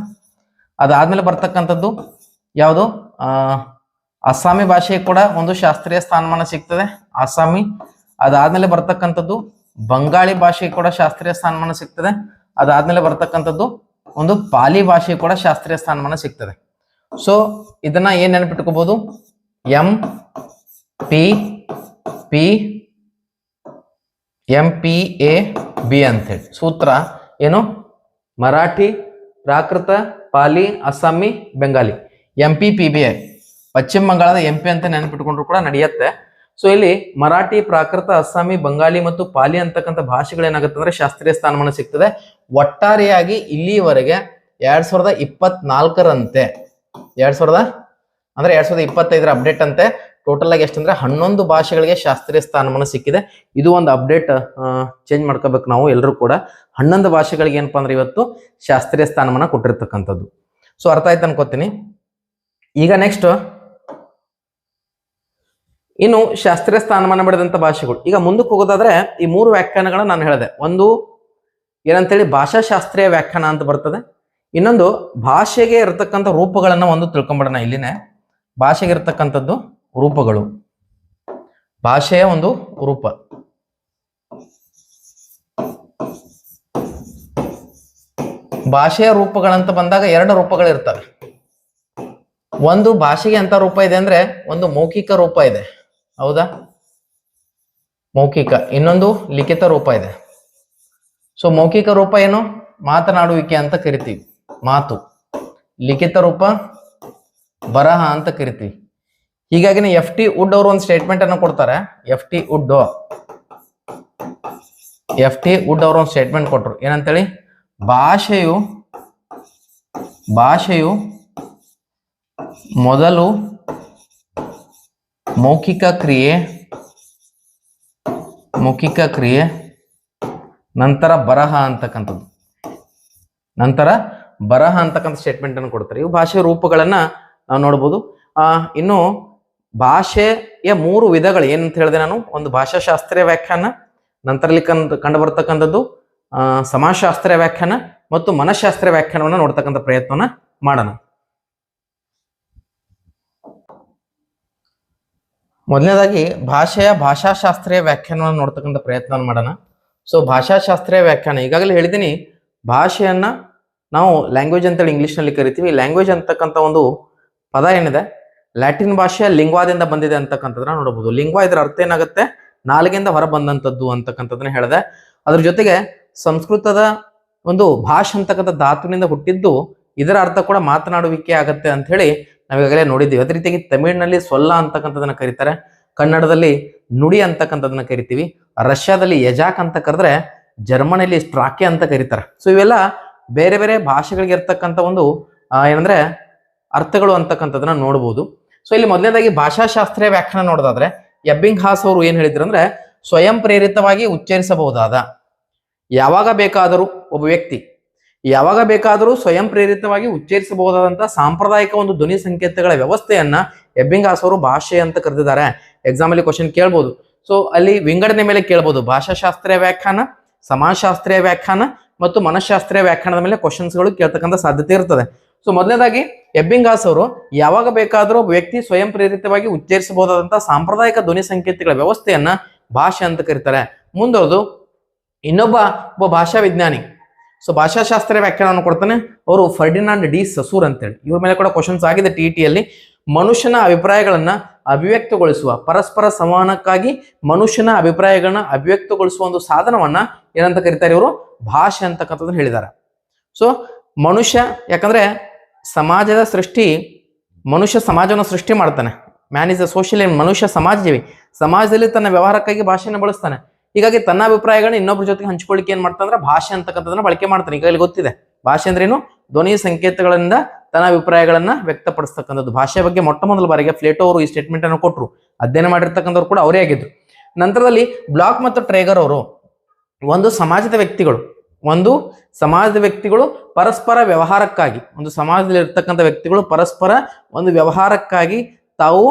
ಅದಾದ್ಮೇಲೆ ಬರ್ತಕ್ಕಂಥದ್ದು ಯಾವುದು? ಅಸ್ಸಾಮಿ ಭಾಷೆಗೆ ಕೂಡ ಒಂದು ಶಾಸ್ತ್ರೀಯ ಸ್ಥಾನಮಾನ ಸಿಗ್ತದೆ. ಅಸ್ಸಾಮಿ, ಅದಾದ್ಮೇಲೆ ಬರ್ತಕ್ಕಂಥದ್ದು ಬಂಗಾಳಿ ಭಾಷೆಗೆ ಕೂಡ ಶಾಸ್ತ್ರೀಯ ಸ್ಥಾನಮಾನ ಸಿಗ್ತದೆ. ಅದಾದ್ಮೇಲೆ ಬರ್ತಕ್ಕಂಥದ್ದು ಒಂದು ಪಾಲಿ ಭಾಷೆ ಕೂಡ ಶಾಸ್ತ್ರೀಯ ಸ್ಥಾನಮಾನ ಸಿಗ್ತದೆ. ಸೊ ಇದನ್ನ ಏನ್ ನೆನಪಿಟ್ಕೋಬಹುದು? M P P M P A B ಅಂತ ಹೇಳಿ ಸೂತ್ರ ಏನು? Marathi, Prakrit, Pali, Assamese, Bengali. M P P B I ಪಶ್ಚಿಮ ಬಂಗಾಳದ ಎಂ ಪಿ ಅಂತ ನೆನಪಿಟ್ಕೊಂಡ್ರು ಕೂಡ ನಡೆಯುತ್ತೆ. ಸೊ ಇಲ್ಲಿ ಮರಾಠಿ, ಪ್ರಾಕೃತ, ಅಸ್ಸಾಮಿ, ಬಂಗಾಳಿ ಮತ್ತು ಪಾಲಿ ಅಂತಕ್ಕಂಥ ಭಾಷೆಗಳೇನಾಗುತ್ತೆ ಅಂದ್ರೆ ಶಾಸ್ತ್ರೀಯ ಸ್ಥಾನಮಾನ ಸಿಗ್ತದೆ. ಒಟ್ಟಾರೆಯಾಗಿ ಇಲ್ಲಿವರೆಗೆ ಎರಡ್ ಸಾವಿರದ ಇಪ್ಪತ್ನಾಲ್ಕರಂತೆ, ಎರಡ್ ಸಾವಿರದ, ಅಂದ್ರೆ ಎರಡ್ ಸಾವಿರದ ಇಪ್ಪತ್ತೈದರ ಅಪ್ಡೇಟ್ ಅಂತೆ. ಟೋಟಲ್ ಆಗಿ ಎಷ್ಟಂದ್ರೆ ಹನ್ನೊಂದು ಭಾಷೆಗಳಿಗೆ ಶಾಸ್ತ್ರೀಯ ಸ್ಥಾನಮಾನ ಸಿಕ್ಕಿದೆ. ಇದು ಒಂದು ಅಪ್ಡೇಟ್ ಚೇಂಜ್ ಮಾಡ್ಕೋಬೇಕು ನಾವು ಎಲ್ಲರೂ ಕೂಡ. ಹನ್ನೊಂದು ಭಾಷೆಗಳಿಗೆ ಏನಪ್ಪಾ ಅಂದ್ರೆ ಇವತ್ತು ಶಾಸ್ತ್ರೀಯ ಸ್ಥಾನಮಾನ ಕೊಟ್ಟಿರ್ತಕ್ಕಂಥದ್ದು. ಸೊ ಅರ್ಥ ಆಯ್ತು ಅನ್ಕೋತೀನಿ. ಈಗ ನೆಕ್ಸ್ಟ್ ಇನ್ನು ಶಾಸ್ತ್ರೀಯ ಸ್ಥಾನಮಾನ ಪಡೆದಂತ ಭಾಷೆಗಳು. ಈಗ ಮುಂದಕ್ಕೆ ಹೋಗೋದಾದ್ರೆ ಈ ಮೂರು ವ್ಯಾಖ್ಯಾನಗಳನ್ನ ನಾನು ಹೇಳಿದೆ. ಒಂದು ಏನಂತೇಳಿ ಭಾಷಾಶಾಸ್ತ್ರೀಯ ವ್ಯಾಖ್ಯಾನ ಅಂತ ಬರ್ತದೆ. ಇನ್ನೊಂದು ಭಾಷೆಗೆ ಇರತಕ್ಕಂಥ ರೂಪಗಳನ್ನ ಒಂದು ತಿಳ್ಕೊಂಬಿಡೋಣ ಇಲ್ಲಿನೇ. ಭಾಷೆಗೆ ಇರತಕ್ಕಂಥದ್ದು ರೂಪಗಳು. ಭಾಷೆಯ ಒಂದು ರೂಪ. ಭಾಷೆಯ ರೂಪಗಳಂತ ಬಂದಾಗ ಎರಡು ರೂಪಗಳು ಇರ್ತವೆ. ಒಂದು ಭಾಷೆಗೆ ಎಂತ ರೂಪ ಇದೆ ಅಂದ್ರೆ ಒಂದು ಮೌಖಿಕ ರೂಪ ಇದೆ. ಹೌದಾ? ಮೌಖಿಕ. ಇನ್ನೊಂದು ಲಿಖಿತ ರೂಪ ಇದೆ. ಸೊ ಮೌಖಿಕ ರೂಪ ಏನು? ಮಾತನಾಡುವಿಕೆ ಅಂತ ಕರಿತೀವಿ. ಮಾತು. ಲಿಖಿತ ರೂಪ, ಬರಹ ಅಂತ ಕರಿತೀವಿ. ಹೀಗಾಗಿ ಎಫ್ ಟಿ ವುಡ್ ಅವರು ಒಂದು ಸ್ಟೇಟ್ಮೆಂಟ್ ಅನ್ನು ಕೊಡ್ತಾರೆ. F T Wood F T Wood ಅವರು ಒಂದು ಸ್ಟೇಟ್ಮೆಂಟ್ ಕೊಟ್ರು. ಏನಂತೇಳಿ? ಭಾಷೆಯು ಭಾಷೆಯು ಮೊದಲು ಮೌಖಿಕ ಕ್ರಿಯೆ ಮೌಖಿಕ ಕ್ರಿಯೆ, ನಂತರ ಬರಹ ಅಂತಕ್ಕಂಥದ್ದು. ನಂತರ ಬರಹ ಅಂತಕ್ಕಂಥ ಸ್ಟೇಟ್ಮೆಂಟ್ ಅನ್ನು ಕೊಡ್ತಾರೆ. ಇವು ಭಾಷೆಯ ರೂಪಗಳನ್ನ ನಾವು ನೋಡ್ಬೋದು. ಆ, ಇನ್ನು ಭಾಷೆಯ ಮೂರು ವಿಧಗಳು ಏನಂತ ಹೇಳಿದೆ ನಾನು? ಒಂದು ಭಾಷಾಶಾಸ್ತ್ರೀಯ ವ್ಯಾಖ್ಯಾನ, ನಂತರಲ್ಲಿ ಕಂಡು ಕಂಡು ಬರ್ತಕ್ಕಂಥದ್ದು ಸಮಾಜಶಾಸ್ತ್ರೀಯ ವ್ಯಾಖ್ಯಾನ ಮತ್ತು ಮನಃಶಾಸ್ತ್ರೀಯ ವ್ಯಾಖ್ಯಾನವನ್ನು ನೋಡ್ತಕ್ಕಂಥ ಪ್ರಯತ್ನವನ್ನ ಮಾಡೋಣ. ಮೊದಲನೇದಾಗಿ ಭಾಷೆಯ ಭಾಷಾಶಾಸ್ತ್ರೀಯ ವ್ಯಾಖ್ಯಾನವನ್ನು ನೋಡ್ತಕ್ಕಂಥ ಪ್ರಯತ್ನ ಮಾಡೋಣ. ಸೊ ಭಾಷಾಶಾಸ್ತ್ರೀಯ ವ್ಯಾಖ್ಯಾನ. ಈಗಾಗಲೇ ಹೇಳಿದ್ದೀನಿ, ಭಾಷೆಯನ್ನು ನಾವು ಲ್ಯಾಂಗ್ವೇಜ್ ಅಂತೇಳಿ ಇಂಗ್ಲಿಷ್ನಲ್ಲಿ ಕರಿತೀವಿ. ಲ್ಯಾಂಗ್ವೇಜ್ ಅಂತಕ್ಕಂಥ ಒಂದು ಪದ ಏನಿದೆ? ಲ್ಯಾಟಿನ್ ಭಾಷೆಯ ಲಿಂಗ್ವಾದಿಂದ ಬಂದಿದೆ ಅಂತಕ್ಕಂಥದ್ದನ್ನ ನೋಡಬಹುದು. ಲಿಂಗ್ವಾ ಇದರ ಅರ್ಥ ಏನಾಗುತ್ತೆ? ನಾಲ್ಗಿಂದ ಹೊರ ಬಂದಂಥದ್ದು ಅಂತಕ್ಕಂಥದ್ದನ್ನ ಹೇಳಿದೆ. ಅದ್ರ ಜೊತೆಗೆ ಸಂಸ್ಕೃತದ ಒಂದು ಭಾಷೆ ಅಂತಕ್ಕಂಥ ಧಾತುವಿನಿಂದ ಹುಟ್ಟಿದ್ದು ಇದರ ಅರ್ಥ ಕೂಡ ಮಾತನಾಡುವಿಕೆ ಆಗತ್ತೆ ಅಂತ ಹೇಳಿ ನಾವೀಗಾಗಲೇ ನೋಡಿದ್ದೀವಿ. ಅದೇ ರೀತಿಯಾಗಿ ತಮಿಳಿನಲ್ಲಿ ಸೊಲ್ಲ ಅಂತಕ್ಕಂಥದ್ದನ್ನು ಕರೀತಾರೆ. ಕನ್ನಡದಲ್ಲಿ ನುಡಿ ಅಂತಕ್ಕಂಥದ್ದನ್ನ ಕರಿತೀವಿ. ರಷ್ಯಾದಲ್ಲಿ ಯಜಾಕ್ ಅಂತ ಕರೆದ್ರೆ ಜರ್ಮನಿಯಲ್ಲಿ ಸ್ಟ್ರಾಕೆ ಅಂತ ಕರೀತಾರೆ. ಸೊ ಇವೆಲ್ಲ ಬೇರೆ ಬೇರೆ ಭಾಷೆಗಳಿಗೆ ಇರ್ತಕ್ಕಂಥ ಒಂದು ಏನಂದ್ರೆ ಅರ್ಥಗಳು ಅಂತಕ್ಕಂಥದನ್ನ ನೋಡ್ಬೋದು. ಸೊ ಇಲ್ಲಿ ಮೊದಲನೇದಾಗಿ ಭಾಷಾಶಾಸ್ತ್ರೀಯ ವ್ಯಾಖ್ಯಾನ ನೋಡೋದಾದ್ರೆ ಎಬ್ಬಿಂಗ್ ಹಾಸ್ ಅವರು ಏನ್ ಹೇಳಿದ್ರು ಅಂದ್ರೆ ಸ್ವಯಂ ಪ್ರೇರಿತವಾಗಿ ಉಚ್ಚರಿಸಬಹುದಾದ. ಯಾವಾಗ ಬೇಕಾದರೂ ಒಬ್ಬ ವ್ಯಕ್ತಿ ಯಾವಾಗ ಬೇಕಾದರೂ ಸ್ವಯಂ ಪ್ರೇರಿತವಾಗಿ ಉಚ್ಚರಿಸಬಹುದಾದಂತಹ ಸಾಂಪ್ರದಾಯಿಕ ಒಂದು ಧ್ವನಿ ಸಂಕೇತಗಳ ವ್ಯವಸ್ಥೆಯನ್ನ ಎಬ್ಬಿಂಗಾಸ್ ಅವರು ಭಾಷೆ ಅಂತ ಕರೆದಿದ್ದಾರೆ. ಎಕ್ಸಾಮ್ ಅಲ್ಲಿ ಕ್ವಶನ್ ಕೇಳ್ಬೋದು. ಸೊ ಅಲ್ಲಿ ವಿಂಗಡಣೆ ಮೇಲೆ ಕೇಳ್ಬೋದು. ಭಾಷಾಶಾಸ್ತ್ರೀಯ ವ್ಯಾಖ್ಯಾನ, ಸಮಾಜಶಾಸ್ತ್ರೀಯ ವ್ಯಾಖ್ಯಾನ ಮತ್ತು ಮನಃಶಾಸ್ತ್ರೀಯ ವ್ಯಾಖ್ಯಾನದ ಮೇಲೆ ಕ್ವಶನ್ಸ್ಗಳು ಕೇಳ್ತಕ್ಕಂಥ ಸಾಧ್ಯತೆ ಇರ್ತದೆ. ಸೊ ಮೊದಲನೇದಾಗಿ ಎಬ್ಬಿಂಗಾಸ್ ಅವರು ಯಾವಾಗ ಬೇಕಾದರೂ ವ್ಯಕ್ತಿ ಸ್ವಯಂ ಪ್ರೇರಿತವಾಗಿ ಉಚ್ಚರಿಸಬಹುದಾದಂತಹ ಸಾಂಪ್ರದಾಯಿಕ ಧ್ವನಿ ಸಂಕೇತಗಳ ವ್ಯವಸ್ಥೆಯನ್ನ ಭಾಷೆ ಅಂತ ಕರೀತಾರೆ. ಮುಂದೋದು ಇನ್ನೊಬ್ಬ, ಒಬ್ಬ ಭಾಷಾ ವಿಜ್ಞಾನಿ. ಸೊ ಭಾಷಾಶಾಸ್ತ್ರ ವ್ಯಾಖ್ಯಾನವನ್ನು ಕೊಡ್ತಾನೆ. ಅವರು ಫರ್ಡಿನಾಂಡ್ ಡಿ ಸಸೂರ್ ಅಂತೇಳಿ. ಇವ್ರ ಮೇಲೆ ಕೂಡ ಕ್ವಶನ್ಸ್ ಆಗಿದೆ ಟಿ ಟಿಯಲ್ಲಿ ಮನುಷ್ಯನ ಅಭಿಪ್ರಾಯಗಳನ್ನ ಅಭಿವ್ಯಕ್ತಗೊಳಿಸುವ, ಪರಸ್ಪರ ಸಂವಹನಕ್ಕಾಗಿ ಮನುಷ್ಯನ ಅಭಿಪ್ರಾಯಗಳನ್ನ ಅಭಿವ್ಯಕ್ತಗೊಳಿಸುವ ಒಂದು ಸಾಧನವನ್ನ ಏನಂತ ಕರೀತಾರೆ ಇವರು? ಭಾಷೆ ಅಂತಕ್ಕಂಥದ್ದು ಹೇಳಿದ್ದಾರೆ. ಸೊ ಮನುಷ್ಯ, ಯಾಕಂದ್ರೆ ಸಮಾಜದ ಸೃಷ್ಟಿ, ಮನುಷ್ಯ ಸಮಾಜವನ್ನು ಸೃಷ್ಟಿ ಮಾಡ್ತಾನೆ. ಮ್ಯಾನ್ ಇಸ್ ಅ ಸೋಷಿಯಲ್ ಮನುಷ್ಯ ಸಮಾಜಜೀವಿ. ಸಮಾಜದಲ್ಲಿ ತನ್ನ ವ್ಯವಹಾರಕ್ಕಾಗಿ ಭಾಷೆಯನ್ನು ಬಳಸ್ತಾನೆ. ಹೀಗಾಗಿ ತನ್ನ ಅಭಿಪ್ರಾಯಗಳನ್ನ ಇನ್ನೊಬ್ಬರ ಜೊತೆಗೆ ಹಂಚ್ಕೊಳ್ಳಿಕ್ಕೆ ಏನ್ ಮಾಡ್ತಂದ್ರೆ ಭಾಷೆ ಅಂತಕ್ಕಂಥದ್ದನ್ನ ಬಳಕೆ ಮಾಡ್ತಾರೆ ಈಗ ಇಲ್ಲಿ ಗೊತ್ತಿದೆ. ಭಾಷೆ ಅಂದ್ರೇನು ಧ್ವನಿ ಸಂಕೇತಗಳಿಂದ ತನ್ನ ಅಭಿಪ್ರಾಯಗಳನ್ನ ವ್ಯಕ್ತಪಡಿಸ್ತಕ್ಕಂಥದ್ದು. ಭಾಷೆ ಬಗ್ಗೆ ಮೊಟ್ಟ ಮೊದಲ ಬಾರಿಗೆ ಫ್ಲೇಟೋ ಅವರು ಈ ಸ್ಟೇಟ್ಮೆಂಟ್ ಅನ್ನು ಕೊಟ್ಟರು ಅಧ್ಯಯನ ಮಾಡಿರ್ತಕ್ಕಂಥವ್ರು ಕೂಡ ಅವರೇ ಆಗಿದ್ರು. ನಂತರದಲ್ಲಿ ಬ್ಲಾಕ್ ಮತ್ತು ಟ್ರೇಗರ್ ಅವರು ಒಂದು ಸಮಾಜದ ವ್ಯಕ್ತಿಗಳು, ಒಂದು ಸಮಾಜದ ವ್ಯಕ್ತಿಗಳು ಪರಸ್ಪರ ವ್ಯವಹಾರಕ್ಕಾಗಿ, ಒಂದು ಸಮಾಜದಲ್ಲಿ ಇರ್ತಕ್ಕಂಥ ವ್ಯಕ್ತಿಗಳು ಪರಸ್ಪರ ಒಂದು ವ್ಯವಹಾರಕ್ಕಾಗಿ ತಾವು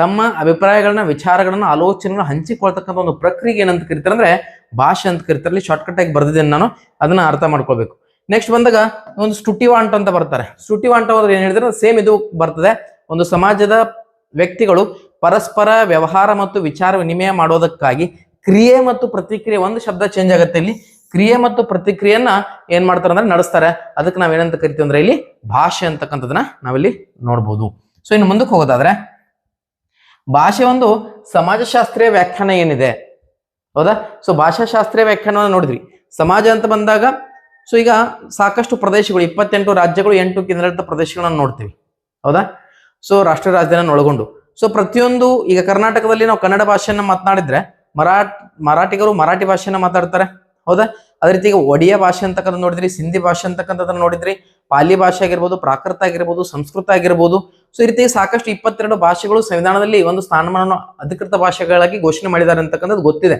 ತಮ್ಮ ಅಭಿಪ್ರಾಯಗಳನ್ನ, ವಿಚಾರಗಳನ್ನ, ಆಲೋಚನೆಗಳನ್ನ ಹಂಚಿಕೊಳ್ತಕ್ಕಂಥ ಒಂದು ಪ್ರಕ್ರಿಯೆ ಏನಂತ ಕರಿತಾರೆ ಅಂದ್ರೆ ಭಾಷೆ ಅಂತ ಕರಿತಾರೆ. ಶಾರ್ಟ್ಕಟ್ ಆಗಿ ಬರ್ದಿದ್ದೇನೆ ನಾನು, ಅದನ್ನ ಅರ್ಥ ಮಾಡ್ಕೊಳ್ಬೇಕು. ನೆಕ್ಸ್ಟ್ ಬಂದಾಗ ಒಂದು ಸ್ಟುಟಿವಾಂಟ್ ಅಂತ ಬರ್ತಾರೆ. ಸ್ಟುಟಿವಾಂಟ್ ಅವರು ಏನ್ ಹೇಳಿದ್ರೆ ಸೇಮ್ ಇದು ಬರ್ತದೆ. ಒಂದು ಸಮಾಜದ ವ್ಯಕ್ತಿಗಳು ಪರಸ್ಪರ ವ್ಯವಹಾರ ಮತ್ತು ವಿಚಾರ ವಿನಿಮಯ ಮಾಡೋದಕ್ಕಾಗಿ ಕ್ರಿಯೆ ಮತ್ತು ಪ್ರತಿಕ್ರಿಯೆ, ಒಂದು ಶಬ್ದ ಚೇಂಜ್ ಆಗುತ್ತೆ ಇಲ್ಲಿ. ಕ್ರಿಯೆ ಮತ್ತು ಪ್ರತಿಕ್ರಿಯೆಯನ್ನ ಏನ್ ಮಾಡ್ತಾರೆ ಅಂದ್ರೆ ನಡೆಸ್ತಾರೆ. ಅದಕ್ಕೆ ನಾವ್ ಏನಂತ ಕರಿತೀವಿ ಅಂದ್ರೆ ಇಲ್ಲಿ ಭಾಷೆ ಅಂತಕ್ಕಂಥದನ್ನ ನಾವಿಲ್ಲಿ ನೋಡ್ಬೋದು. ಸೊ ಇನ್ನು ಮುಂದಕ್ಕೆ ಹೋಗೋದಾದ್ರೆ ಭಾಷೆ ಒಂದು ಸಮಾಜಶಾಸ್ತ್ರೀಯ ವ್ಯಾಖ್ಯಾನ ಏನಿದೆ? ಹೌದಾ? ಸೊ ಭಾಷಾಶಾಸ್ತ್ರೀಯ ವ್ಯಾಖ್ಯಾನವನ್ನು ನೋಡಿದ್ವಿ. ಸಮಾಜ ಅಂತ ಬಂದಾಗ ಸೊ ಈಗ ಸಾಕಷ್ಟು ಪ್ರದೇಶಗಳು, ಇಪ್ಪತ್ತೆಂಟು ರಾಜ್ಯಗಳು, ಎಂಟು ಕೇಂದ್ರಾಡಳಿತ ಪ್ರದೇಶಗಳನ್ನು ನೋಡ್ತೀವಿ. ಹೌದಾ? ಸೊ ರಾಷ್ಟ್ರೀಯ ರಾಜಧಾನಿಯನ್ನು ಒಳಗೊಂಡು. ಸೊ ಪ್ರತಿಯೊಂದು, ಈಗ ಕರ್ನಾಟಕದಲ್ಲಿ ನಾವು ಕನ್ನಡ ಭಾಷೆಯನ್ನ ಮಾತನಾಡಿದ್ರೆ, ಮರಾಠ, ಮರಾಠಿಗರು ಮರಾಠಿ ಭಾಷೆಯನ್ನ ಮಾತಾಡ್ತಾರೆ. ಹೌದಾ? ಅದೇ ರೀತಿ ಈಗ ಒಡಿಯಾ ಭಾಷೆ ಅಂತಕ್ಕಂಥ ನೋಡಿದ್ರಿ, ಸಿಂಧಿ ಭಾಷೆ ಅಂತಕ್ಕಂಥದ್ದನ್ನು ನೋಡಿದ್ರಿ. ಪಾಲಿ ಭಾಷೆ ಆಗಿರ್ಬೋದು, ಪ್ರಾಕೃತ ಆಗಿರ್ಬೋದು, ಸಂಸ್ಕೃತ ಆಗಿರ್ಬೋದು. ಸೊ ಈ ರೀತಿ ಸಾಕಷ್ಟು ಇಪ್ಪತ್ತೆರಡು ಭಾಷೆಗಳು ಸಂವಿಧಾನದಲ್ಲಿ ಒಂದು ಸ್ಥಾನಮಾನವನ್ನು ಅಧಿಕೃತ ಭಾಷೆಗಳಾಗಿ ಘೋಷಣೆ ಮಾಡಿದ್ದಾರೆ ಅಂತಕ್ಕಂಥದ್ದು ಗೊತ್ತಿದೆ.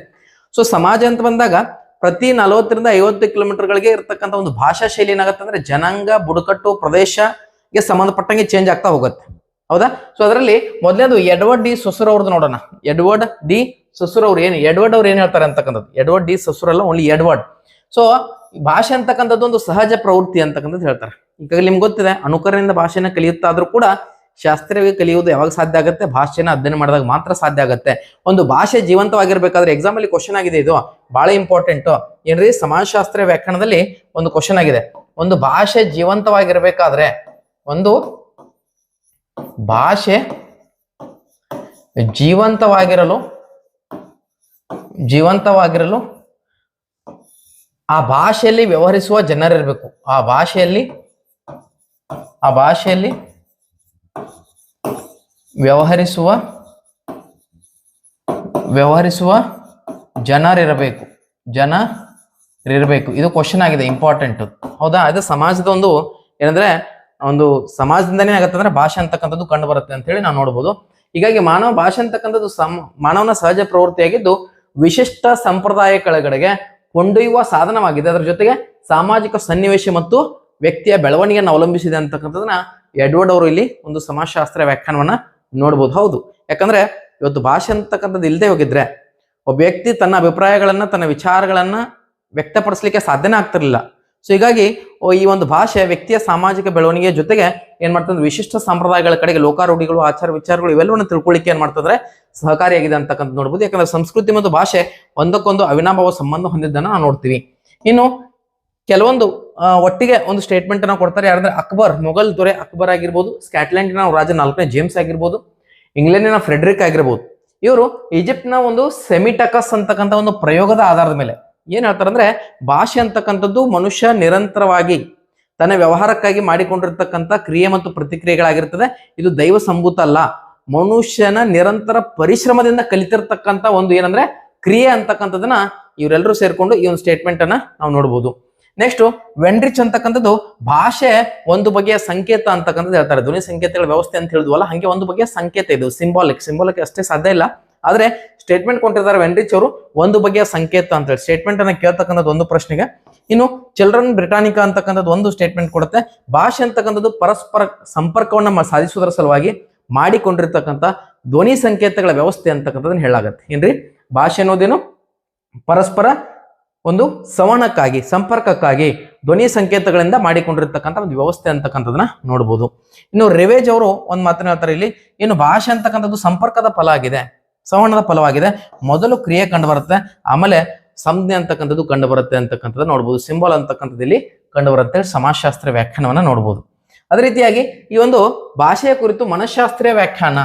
ಸೊ ಸಮಾಜ ಅಂತ ಬಂದಾಗ ಪ್ರತಿ ನಲವತ್ತರಿಂದ ಐವತ್ತು ಕಿಲೋಮೀಟರ್ಗಳಿಗೆ ಇರತಕ್ಕಂಥ ಒಂದು ಭಾಷಾ ಶೈಲಿ ಏನಾಗುತ್ತೆ ಅಂದ್ರೆ ಜನಾಂಗ, ಬುಡಕಟ್ಟು ಪ್ರದೇಶಗೆ ಸಂಬಂಧಪಟ್ಟಂಗೆ ಚೇಂಜ್ ಆಗ್ತಾ ಹೋಗುತ್ತೆ. ಹೌದಾ? ಸೊ ಅದರಲ್ಲಿ ಮೊದಲನೇದು ಎಡ್ವರ್ಡ್ ಡಿ ಸೊಸೂರ್ ಅವ್ರದ್ದು ನೋಡೋಣ. ಎಡ್ವರ್ಡ್ ಡಿ ಸೊಸೂರ್ ಅವ್ರು ಏನು, ಎಡ್ವರ್ಡ್ ಅವ್ರು ಏನ್ ಹೇಳ್ತಾರೆ ಅಂತಕ್ಕಂಥದ್ದು? ಎಡ್ವರ್ಡ್ ಡಿ ಸೊಸೂರ್ ಅಲ್ಲ ಓನ್ಲಿ ಎಡ್ವರ್ಡ್. ಸೊ ಭಾಷೆ ಅಂತಕ್ಕಂಥದ್ದು ಒಂದು ಸಹಜ ಪ್ರವೃತ್ತಿ ಅಂತಕ್ಕಂಥದ್ದು ಹೇಳ್ತಾರೆ. ಈಗ ನಿಮ್ಗೆ ಗೊತ್ತಿದೆ, ಅನುಕರಣೆಯಿಂದ ಭಾಷೆನ ಕಲಿಯುತ್ತಾದ್ರೂ ಕೂಡ ಶಾಸ್ತ್ರೀಯವಾಗಿ ಕಲಿಯುವುದು ಯಾವಾಗ ಸಾಧ್ಯ ಆಗುತ್ತೆ? ಭಾಷೆನ ಅಧ್ಯಯನ ಮಾಡಿದಾಗ ಮಾತ್ರ ಸಾಧ್ಯ ಆಗುತ್ತೆ. ಒಂದು ಭಾಷೆ ಜೀವಂತವಾಗಿರ್ಬೇಕಾದ್ರೆ ಎಕ್ಸಾಮ್ ಅಲ್ಲಿ ಕ್ವಶನ್ ಆಗಿದೆ ಇದು. ಬಹಳ ಇಂಪಾರ್ಟೆಂಟ್ ಏನ್ರಿ? ಸಮಾಜಶಾಸ್ತ್ರ ವ್ಯಾಖ್ಯಾನದಲ್ಲಿ ಒಂದು ಕ್ವಶನ್ ಆಗಿದೆ. ಒಂದು ಭಾಷೆ ಜೀವಂತವಾಗಿರ್ಬೇಕಾದ್ರೆ ಒಂದು ಭಾಷೆ ಜೀವಂತವಾಗಿರಲು ಜೀವಂತವಾಗಿರಲು ಆ ಭಾಷೆಯಲ್ಲಿ ವ್ಯವಹರಿಸುವ ಜನರಿರಬೇಕು. ಆ ಭಾಷೆಯಲ್ಲಿ ಆ ಭಾಷೆಯಲ್ಲಿ ವ್ಯವಹರಿಸುವ ವ್ಯವಹರಿಸುವ ಜನರಿರಬೇಕು. ಇರಬೇಕು ಇದು ಕ್ವಶನ್ ಆಗಿದೆ ಇಂಪಾರ್ಟೆಂಟ್ ಹೌದಾ? ಅದು ಸಮಾಜದ ಒಂದು ಏನಂದ್ರೆ, ಒಂದು ಸಮಾಜದಿಂದನೇ ಆಗತ್ತೆ ಅಂದ್ರೆ ಭಾಷೆ ಅಂತಕ್ಕಂಥದ್ದು ಕಂಡು ಬರುತ್ತೆ ಅಂತ ಹೇಳಿ ನಾವು ನೋಡ್ಬೋದು. ಹೀಗಾಗಿ ಮಾನವ ಭಾಷೆ ಅಂತಕ್ಕಂಥದ್ದು ಸಮ, ಮಾನವನ ಸಹಜ ಪ್ರವೃತ್ತಿಯಾಗಿದ್ದು ವಿಶಿಷ್ಟ ಸಂಪ್ರದಾಯಗಳಿಗೆ ಕೊಂಡೊಯ್ಯುವ ಸಾಧನವಾಗಿದೆ. ಅದರ ಜೊತೆಗೆ ಸಾಮಾಜಿಕ ಸನ್ನಿವೇಶ ಮತ್ತು ವ್ಯಕ್ತಿಯ ಬೆಳವಣಿಗೆಯನ್ನು ಅವಲಂಬಿಸಿದೆ ಅಂತಕ್ಕಂಥದ್ದನ್ನ ಎಡ್ವರ್ಡ್ ಅವರು ಇಲ್ಲಿ ಒಂದು ಸಮಾಜಶಾಸ್ತ್ರ ವ್ಯಾಖ್ಯಾನವನ್ನ ನೋಡ್ಬೋದು. ಹೌದು. ಯಾಕಂದ್ರೆ ಇವತ್ತು ಭಾಷೆ ಅಂತಕ್ಕಂಥದ್ದು ಇಲ್ಲದೆ ಹೋಗಿದ್ರೆ ಒಬ್ಬ ವ್ಯಕ್ತಿ ತನ್ನ ಅಭಿಪ್ರಾಯಗಳನ್ನ, ತನ್ನ ವಿಚಾರಗಳನ್ನ ವ್ಯಕ್ತಪಡಿಸ್ಲಿಕ್ಕೆ ಸಾಧ್ಯನೇ ಆಗ್ತಿರ್ಲಿಲ್ಲ. ಸೊ ಹೀಗಾಗಿ ಈ ಒಂದು ಭಾಷೆ ವ್ಯಕ್ತಿಯ ಸಾಮಾಜಿಕ ಬೆಳವಣಿಗೆಯ ಜೊತೆಗೆ ಏನ್ ಮಾಡ್ತಂದ್ರೆ ವಿಶಿಷ್ಟ ಸಂಪ್ರದಾಯಗಳ ಕಡೆಗೆ ಲೋಕಾರೂಢಿಗಳು, ಆಚಾರ ವಿಚಾರಗಳು ಇವೆಲ್ಲವನ್ನು ತಿಳ್ಕೊಳ್ಳಿಕ್ಕೆ ಏನ್ ಮಾಡ್ತಂದ್ರೆ ಸಹಕಾರಿಯಾಗಿದೆ ಅಂತಕ್ಕಂಥ ನೋಡ್ಬೋದು. ಯಾಕಂದ್ರೆ ಸಂಸ್ಕೃತಿ ಮತ್ತು ಭಾಷೆ ಒಂದಕ್ಕೊಂದು ಅವಿನಾಭಾವ ಸಂಬಂಧ ಹೊಂದಿದ್ದನ್ನ ನಾವು ನೋಡ್ತೀವಿ. ಇನ್ನು ಕೆಲವೊಂದು ಒಟ್ಟಿಗೆ ಒಂದು ಸ್ಟೇಟ್ಮೆಂಟ್ ಅನ್ನ ಕೊಡ್ತಾರೆ ಯಾರಂದ್ರೆ ಅಕ್ಬರ್, ಮೊಘಲ್ ದೊರೆ ಅಕ್ಬರ್ ಆಗಿರ್ಬೋದು, ಸ್ಕಾಟ್ಲೆಂಡಿನ ರಾಜ ನಾಲ್ಕನೇ ಜೇಮ್ಸ್ ಆಗಿರ್ಬೋದು, ಇಂಗ್ಲೆಂಡಿನ ಫ್ರೆಡ್ರಿಕ್ ಆಗಿರ್ಬೋದು. ಇವರು ಈಜಿಪ್ಟ್ನ ಒಂದು ಸೆಮಿಟಕಸ್ ಅಂತಕ್ಕಂಥ ಒಂದು ಪ್ರಯೋಗದ ಆಧಾರದ ಮೇಲೆ ಏನ್ ಹೇಳ್ತಾರೆ ಅಂದ್ರೆ ಭಾಷೆ ಅಂತಕ್ಕಂಥದ್ದು ಮನುಷ್ಯ ನಿರಂತರವಾಗಿ ತನ್ನ ವ್ಯವಹಾರಕ್ಕಾಗಿ ಮಾಡಿಕೊಂಡಿರ್ತಕ್ಕಂಥ ಕ್ರಿಯೆ ಮತ್ತು ಪ್ರತಿಕ್ರಿಯೆಗಳಾಗಿರ್ತದೆ. ಇದು ದೈವ ಸಂಭೂತ ಅಲ್ಲ. ಮನುಷ್ಯನ ನಿರಂತರ ಪರಿಶ್ರಮದಿಂದ ಕಲಿತಿರ್ತಕ್ಕಂಥ ಒಂದು ಏನಂದ್ರೆ ಕ್ರಿಯೆ ಅಂತಕ್ಕಂಥದ್ದನ್ನ ಇವರೆಲ್ಲರೂ ಸೇರ್ಕೊಂಡು ಈ ಒಂದು ಸ್ಟೇಟ್ಮೆಂಟ್ ಅನ್ನ ನಾವು ನೋಡ್ಬೋದು. ನೆಕ್ಸ್ಟ್ ವೆಂಡ್ರಿಚ್ ಅಂತಕ್ಕಂಥದ್ದು ಭಾಷೆ ಒಂದು ಬಗೆಯ ಸಂಕೇತ ಅಂತಕ್ಕಂಥದ್ದು ಹೇಳ್ತಾರೆ. ಧ್ವನಿ ಸಂಕೇತಗಳ ವ್ಯವಸ್ಥೆ ಅಂತ ಹೇಳಿದ್ವಲ್ಲ, ಹಾಗೆ ಒಂದು ಬಗೆಯ ಸಂಕೇತ ಇದು ಸಿಂಬಾಲಿಕ್ ಸಿಂಬಾಲಿಕ್ ಅಷ್ಟೇ ಸಾಧ್ಯ ಇಲ್ಲ. ಆದ್ರೆ ಸ್ಟೇಟ್ಮೆಂಟ್ ಕೊಟ್ಟಿದ್ದಾರೆ ವೆಂಡ್ರಿಚ್ ಅವರು, ಒಂದು ಬಗೆಯ ಸಂಕೇತ ಅಂತ ಹೇಳಿ. ಸ್ಟೇಟ್ಮೆಂಟ್ ಅನ್ನ ಕೇಳ್ತಕ್ಕಂಥದ್ದು ಒಂದು ಪ್ರಶ್ನೆಗೆ. ಇನ್ನು ಚಿಲ್ಡ್ರನ್ ಬ್ರಿಟಾನಿಕಾ ಅಂತಕ್ಕಂಥದ್ದು ಒಂದು ಸ್ಟೇಟ್ಮೆಂಟ್ ಕೊಡುತ್ತೆ. ಭಾಷೆ ಅಂತಕ್ಕಂಥದ್ದು ಪರಸ್ಪರ ಸಂಪರ್ಕವನ್ನ ಸಾಧಿಸುವುದರ ಸಲುವಾಗಿ ಮಾಡಿಕೊಂಡಿರ್ತಕ್ಕಂಥ ಧ್ವನಿ ಸಂಕೇತಗಳ ವ್ಯವಸ್ಥೆ ಅಂತಕ್ಕಂಥದ್ದನ್ನ ಹೇಳಾಗತ್ತೆ ಏನ್ರಿ? ಭಾಷೆ ಅನ್ನೋದೇನು? ಪರಸ್ಪರ ಒಂದು ಸವಣಕ್ಕಾಗಿ, ಸಂಪರ್ಕಕ್ಕಾಗಿ ಧ್ವನಿ ಸಂಕೇತಗಳಿಂದ ಮಾಡಿಕೊಂಡಿರ್ತಕ್ಕಂಥ ಒಂದು ವ್ಯವಸ್ಥೆ ಅಂತಕ್ಕಂಥದ್ದನ್ನ ನೋಡ್ಬೋದು. ಇನ್ನು ರೆವೇಜ್ ಅವರು ಒಂದು ಮಾತನ್ನ ಹೇಳ್ತಾರೆ ಇಲ್ಲಿ. ಏನು ಭಾಷೆ ಅಂತಕ್ಕಂಥದ್ದು ಸಂಪರ್ಕದ ಫಲ ಆಗಿದೆ. ಸಂವಹನದ ಫಲವಾಗಿದೆ. ಮೊದಲು ಕ್ರಿಯೆ ಕಂಡು ಬರುತ್ತೆ ಆಮೇಲೆ ಸಂಜ್ಞೆ ಅಂತಕ್ಕಂಥದ್ದು ಕಂಡು ಬರುತ್ತೆ ಅಂತಕ್ಕಂಥದ್ದು ನೋಡ್ಬೋದು. ಸಿಂಬಲ್ ಅಂತಕ್ಕಂಥದ್ದು ಇಲ್ಲಿ ಕಂಡು ಬರುತ್ತೆ ಸಮಾಜಶಾಸ್ತ್ರ ವ್ಯಾಖ್ಯಾನವನ್ನ ನೋಡ್ಬೋದು. ಅದೇ ರೀತಿಯಾಗಿ ಈ ಒಂದು ಭಾಷೆಯ ಕುರಿತು ಮನಃಶಾಸ್ತ್ರೀಯ ವ್ಯಾಖ್ಯಾನ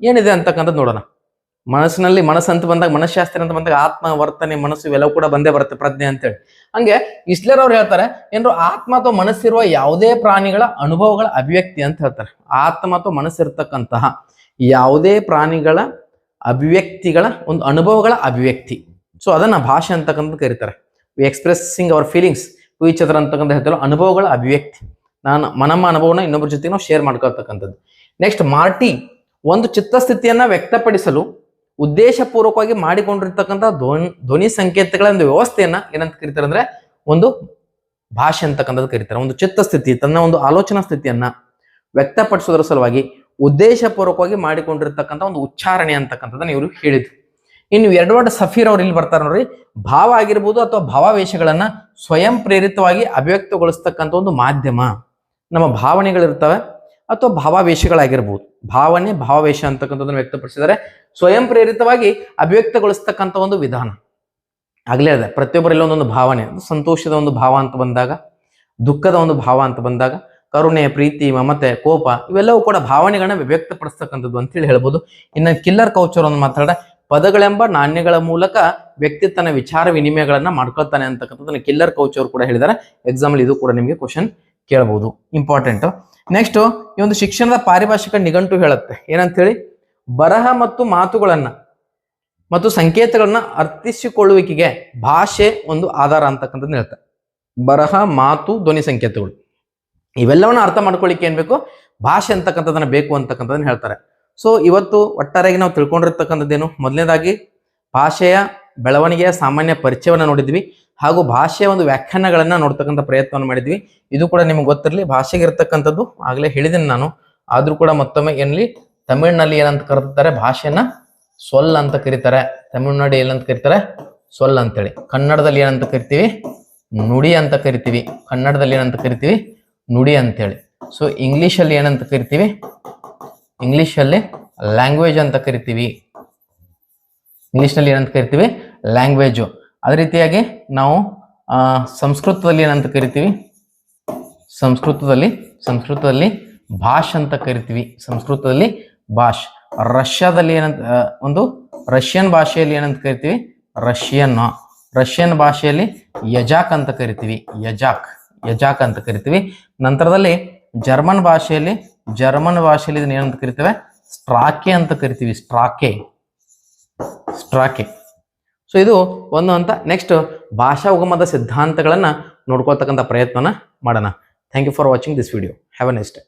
ಏನಿದೆ ಅಂತಕ್ಕಂಥದ್ದು ನೋಡೋಣ. ಮನಸ್ಸಿನಲ್ಲಿ ಮನಸ್ಸು ಅಂತ ಬಂದಾಗ ಮನಃಶಾಸ್ತ್ರ ಅಂತ ಬಂದಾಗ ಆತ್ಮ, ವರ್ತನೆ, ಮನಸ್ಸು ಇವೆಲ್ಲವೂ ಕೂಡ ಬಂದೇ ಬರುತ್ತೆ ಪ್ರಜ್ಞೆ ಅಂತೇಳಿ. ಹಂಗೆ ಇಸ್ಲೇರ್ ಅವ್ರು ಹೇಳ್ತಾರೆ ಏನು ಆತ್ಮ ಅಥವಾ ಮನಸ್ಸಿರುವ ಯಾವುದೇ ಪ್ರಾಣಿಗಳ ಅನುಭವಗಳ ಅಭಿವ್ಯಕ್ತಿ ಅಂತ ಹೇಳ್ತಾರೆ. ಆತ್ಮ ಅಥವಾ ಮನಸ್ಸಿರ್ತಕ್ಕಂತಹ ಯಾವುದೇ ಪ್ರಾಣಿಗಳ ಅಭಿವ್ಯಕ್ತಿಗಳ, ಒಂದು ಅನುಭವಗಳ ಅಭಿವ್ಯಕ್ತಿ. ಸೊ ಅದನ್ನು ಭಾಷೆ ಅಂತಕ್ಕಂಥದ್ದು ಕರೀತಾರೆ. We expressing our feelings to each other ಅಂತಕ್ಕಂಥ ಹೇಳ್ತಾರೆ ಅನುಭವಗಳ ಅಭಿವ್ಯಕ್ತಿ. ನಾನು ನಮ್ಮ ಅನುಭವನ ಇನ್ನೊಬ್ಬರ ಜೊತೆ ನಾವು ಶೇರ್ ಮಾಡ್ಕೊಳ್ತಕ್ಕಂಥದ್ದು. ನೆಕ್ಸ್ಟ್ ಮಾರ್ಟಿ ಒಂದು ಚಿತ್ತಸ್ಥಿತಿಯನ್ನು ವ್ಯಕ್ತಪಡಿಸಲು ಉದ್ದೇಶಪೂರ್ವಕವಾಗಿ ಮಾಡಿಕೊಂಡಿರ್ತಕ್ಕಂಥ ಧ್ವನಿ ಧ್ವನಿ ಸಂಕೇತಗಳ ಒಂದು ವ್ಯವಸ್ಥೆಯನ್ನ ಏನಂತ ಕರೀತಾರೆ ಅಂದ್ರೆ, ಒಂದು ಭಾಷೆ ಅಂತಕ್ಕಂಥದ್ದು ಕರೀತಾರೆ. ಒಂದು ಚಿತ್ತಸ್ಥಿತಿ, ತನ್ನ ಒಂದು ಆಲೋಚನಾ ಸ್ಥಿತಿಯನ್ನ ವ್ಯಕ್ತಪಡಿಸೋದ್ರ ಸಲುವಾಗಿ ಉದ್ದೇಶಪೂರ್ವಕವಾಗಿ ಮಾಡಿಕೊಂಡಿರ್ತಕ್ಕಂಥ ಒಂದು ಉಚ್ಚಾರಣೆ ಅಂತಕ್ಕಂಥದ್ದನ್ನ ಇವರು ಹೇಳಿದ್ರು. ಇನ್ನು ಎಡ್ವರ್ಡ್ ಸಫೀರ್ ಅವ್ರು ಇಲ್ಲಿ ಬರ್ತಾರೆ ನೋಡ್ರಿ, ಭಾವ ಆಗಿರ್ಬೋದು ಅಥವಾ ಭಾವಾವೇಶಗಳನ್ನ ಸ್ವಯಂ ಪ್ರೇರಿತವಾಗಿ ಅಭಿವ್ಯಕ್ತಗೊಳಿಸ್ತಕ್ಕಂಥ ಒಂದು ಮಾಧ್ಯಮ. ನಮ್ಮ ಭಾವನೆಗಳಿರ್ತವೆ ಅಥವಾ ಭಾವಾವೇಶಗಳಾಗಿರ್ಬೋದು. ಭಾವನೆ, ಭಾವಾವೇಶ ಅಂತಕ್ಕಂಥದ್ದನ್ನು ವ್ಯಕ್ತಪಡಿಸಿದರೆ ಸ್ವಯಂ ಪ್ರೇರಿತವಾಗಿ ಅಭಿವ್ಯಕ್ತಗೊಳಿಸ್ತಕ್ಕಂಥ ಒಂದು ವಿಧಾನ. ಆಗ್ಲೇ ಅದೇ ಪ್ರತಿಯೊಬ್ಬರಲ್ಲಿ ಒಂದೊಂದು ಭಾವನೆ ಸಂತೋಷದ ಒಂದು ಭಾವ ಅಂತ ಬಂದಾಗ, ದುಃಖದ ಒಂದು ಭಾವ ಅಂತ ಬಂದಾಗ ಕರುಣೆ, ಪ್ರೀತಿ, ಮಮತೆ, ಕೋಪ ಇವೆಲ್ಲವೂ ಕೂಡ ಭಾವನೆಗಳನ್ನ ವ್ಯಕ್ತಪಡಿಸ್ತಕ್ಕಂಥದ್ದು ಅಂತೇಳಿ ಹೇಳ್ಬೋದು. ಇನ್ನು ಕಿಲ್ಲರ್ ಕೌಚರ್ ಒಂದು ಮಾತಾಡ ಪದಗಳೆಂಬ ನಾಣ್ಯಗಳ ಮೂಲಕ ವ್ಯಕ್ತಿ ವಿಚಾರ ವಿನಿಮಯಗಳನ್ನ ಮಾಡ್ಕೊಳ್ತಾನೆ ಅಂತಕ್ಕಂಥದ್ದನ್ನ ಕಿಲ್ಲರ್ ಕೌಚರ್ ಕೂಡ ಹೇಳಿದ್ದಾರೆ. ಎಕ್ಸಾಂಪಲ್ ಇದು ಕೂಡ ನಿಮಗೆ ಕ್ವಶನ್ ಕೇಳಬಹುದು ಇಂಪಾರ್ಟೆಂಟ್ ನೆಕ್ಸ್ಟ್ ಈ ಒಂದು ಶಿಕ್ಷಣದ ಪಾರಿಭಾಷಿಕ ನಿಘಂಟು ಹೇಳುತ್ತೆ. ಏನಂತ ಹೇಳಿ ಬರಹ ಮತ್ತು ಮಾತುಗಳನ್ನ ಮತ್ತು ಸಂಕೇತಗಳನ್ನ ಅರ್ಥಿಸಿಕೊಳ್ಳುವಿಕೆಗೆ ಭಾಷೆ ಒಂದು ಆಧಾರ ಅಂತಕ್ಕಂಥದ್ದು ಹೇಳ್ತಾರೆ. ಬರಹ, ಮಾತು, ಧ್ವನಿ ಸಂಕೇತಗಳು. ಇವೆಲ್ಲವನ್ನ ಅರ್ಥ ಮಾಡ್ಕೊಳ್ಳಿಕ್ಕೆ ಏನ್ ಬೇಕು? ಭಾಷೆ ಅಂತಕ್ಕಂಥದ್ದನ್ನ ಬೇಕು ಅಂತಕ್ಕಂಥದ್ದನ್ನ ಹೇಳ್ತಾರೆ. ಸೊ ಇವತ್ತು ಒಟ್ಟಾರೆಯಾಗಿ ನಾವು ತಿಳ್ಕೊಂಡಿರ್ತಕ್ಕಂಥದ್ದೇನು? ಮೊದಲನೇದಾಗಿ, ಭಾಷೆಯ ಬೆಳವಣಿಗೆಯ ಸಾಮಾನ್ಯ ಪರಿಚಯವನ್ನು ನೋಡಿದ್ವಿ ಹಾಗೂ ಭಾಷೆಯ ಒಂದು ವ್ಯಾಖ್ಯಾನಗಳನ್ನ ನೋಡ್ತಕ್ಕಂಥ ಪ್ರಯತ್ನವನ್ನು ಮಾಡಿದ್ವಿ. ಇದು ಕೂಡ ನಿಮ್ಗೆ ಗೊತ್ತಿರಲಿ, ಭಾಷೆಗೆ ಇರ್ತಕ್ಕಂಥದ್ದು ಆಗಲೇ ಹೇಳಿದ್ದೀನಿ ನಾನು. ಆದ್ರೂ ಕೂಡ ಮತ್ತೊಮ್ಮೆ ಏನ್ಲಿ, ತಮಿಳ್ನಲ್ಲಿ ಏನಂತ ಕರೀತಾರೆ ಭಾಷೆನ ಸೊಲ್ ಅಂತ ಕರೀತಾರೆ. ತಮಿಳ್ನಾಡು ಏನಂತ ಕರೀತಾರೆ? ಸೊಲ್ ಅಂತೇಳಿ. ಕನ್ನಡದಲ್ಲಿ ಏನಂತ ಕರಿತೀವಿ? ನುಡಿ ಅಂತ ಕರಿತೀವಿ. ಕನ್ನಡದಲ್ಲಿ ಏನಂತ ಕರಿತೀವಿ? ನುಡಿ ಅಂತೇಳಿ. ಸೊ ಇಂಗ್ಲೀಷಲ್ಲಿ ಏನಂತ ಕರಿತೀವಿ? ಇಂಗ್ಲೀಷಲ್ಲಿ ಲ್ಯಾಂಗ್ವೇಜ್ ಅಂತ ಕರಿತೀವಿ. ಇಂಗ್ಲಿಷ್ನಲ್ಲಿ ಏನಂತ ಕರಿತೀವಿ? ಲ್ಯಾಂಗ್ವೇಜು ಅದೇ ರೀತಿಯಾಗಿ ನಾವು ಸಂಸ್ಕೃತದಲ್ಲಿ ಏನಂತ ಕರಿತೀವಿ? ಸಂಸ್ಕೃತದಲ್ಲಿ ಸಂಸ್ಕೃತದಲ್ಲಿ ಭಾಷ್ ಅಂತ ಕರಿತೀವಿ. ಸಂಸ್ಕೃತದಲ್ಲಿ ಭಾಷ್. ರಷ್ಯಾದಲ್ಲಿ ಏನಂತ ಒಂದು ರಷ್ಯನ್ ಭಾಷೆಯಲ್ಲಿ ಏನಂತ ಕರಿತೀವಿ? ರಷ್ಯನ್. ರಷ್ಯನ್ ಭಾಷೆಯಲ್ಲಿ ಯಜಾಕ್ ಅಂತ ಕರಿತೀವಿ. ಯಜಾಕ್. ಯಜಾಕ್ ಅಂತ ಕರಿತೀವಿ. ನಂತರದಲ್ಲಿ ಜರ್ಮನ್ ಭಾಷೆಯಲ್ಲಿ ಜರ್ಮನ್ ಭಾಷೆಯಲ್ಲಿ ಇದನ್ನ ಏನಂತ ಕರಿತೇವೆ? ಸ್ಟ್ರಾಕೆ ಅಂತ ಕರಿತೀವಿ, ಸ್ಟ್ರಾಕೆ. ಸ್ಟ್ರಾಕೆ. ಸೊ ಇದು ಒಂದು ಅಂತ. ನೆಕ್ಸ್ಟ್ ಭಾಷಾ ಉಗಮದ ಸಿದ್ಧಾಂತಗಳನ್ನ ನೋಡ್ಕೊಳ್ತಕ್ಕಂಥ ಪ್ರಯತ್ನನ ಮಾಡೋಣ. Thank you for watching this video have a next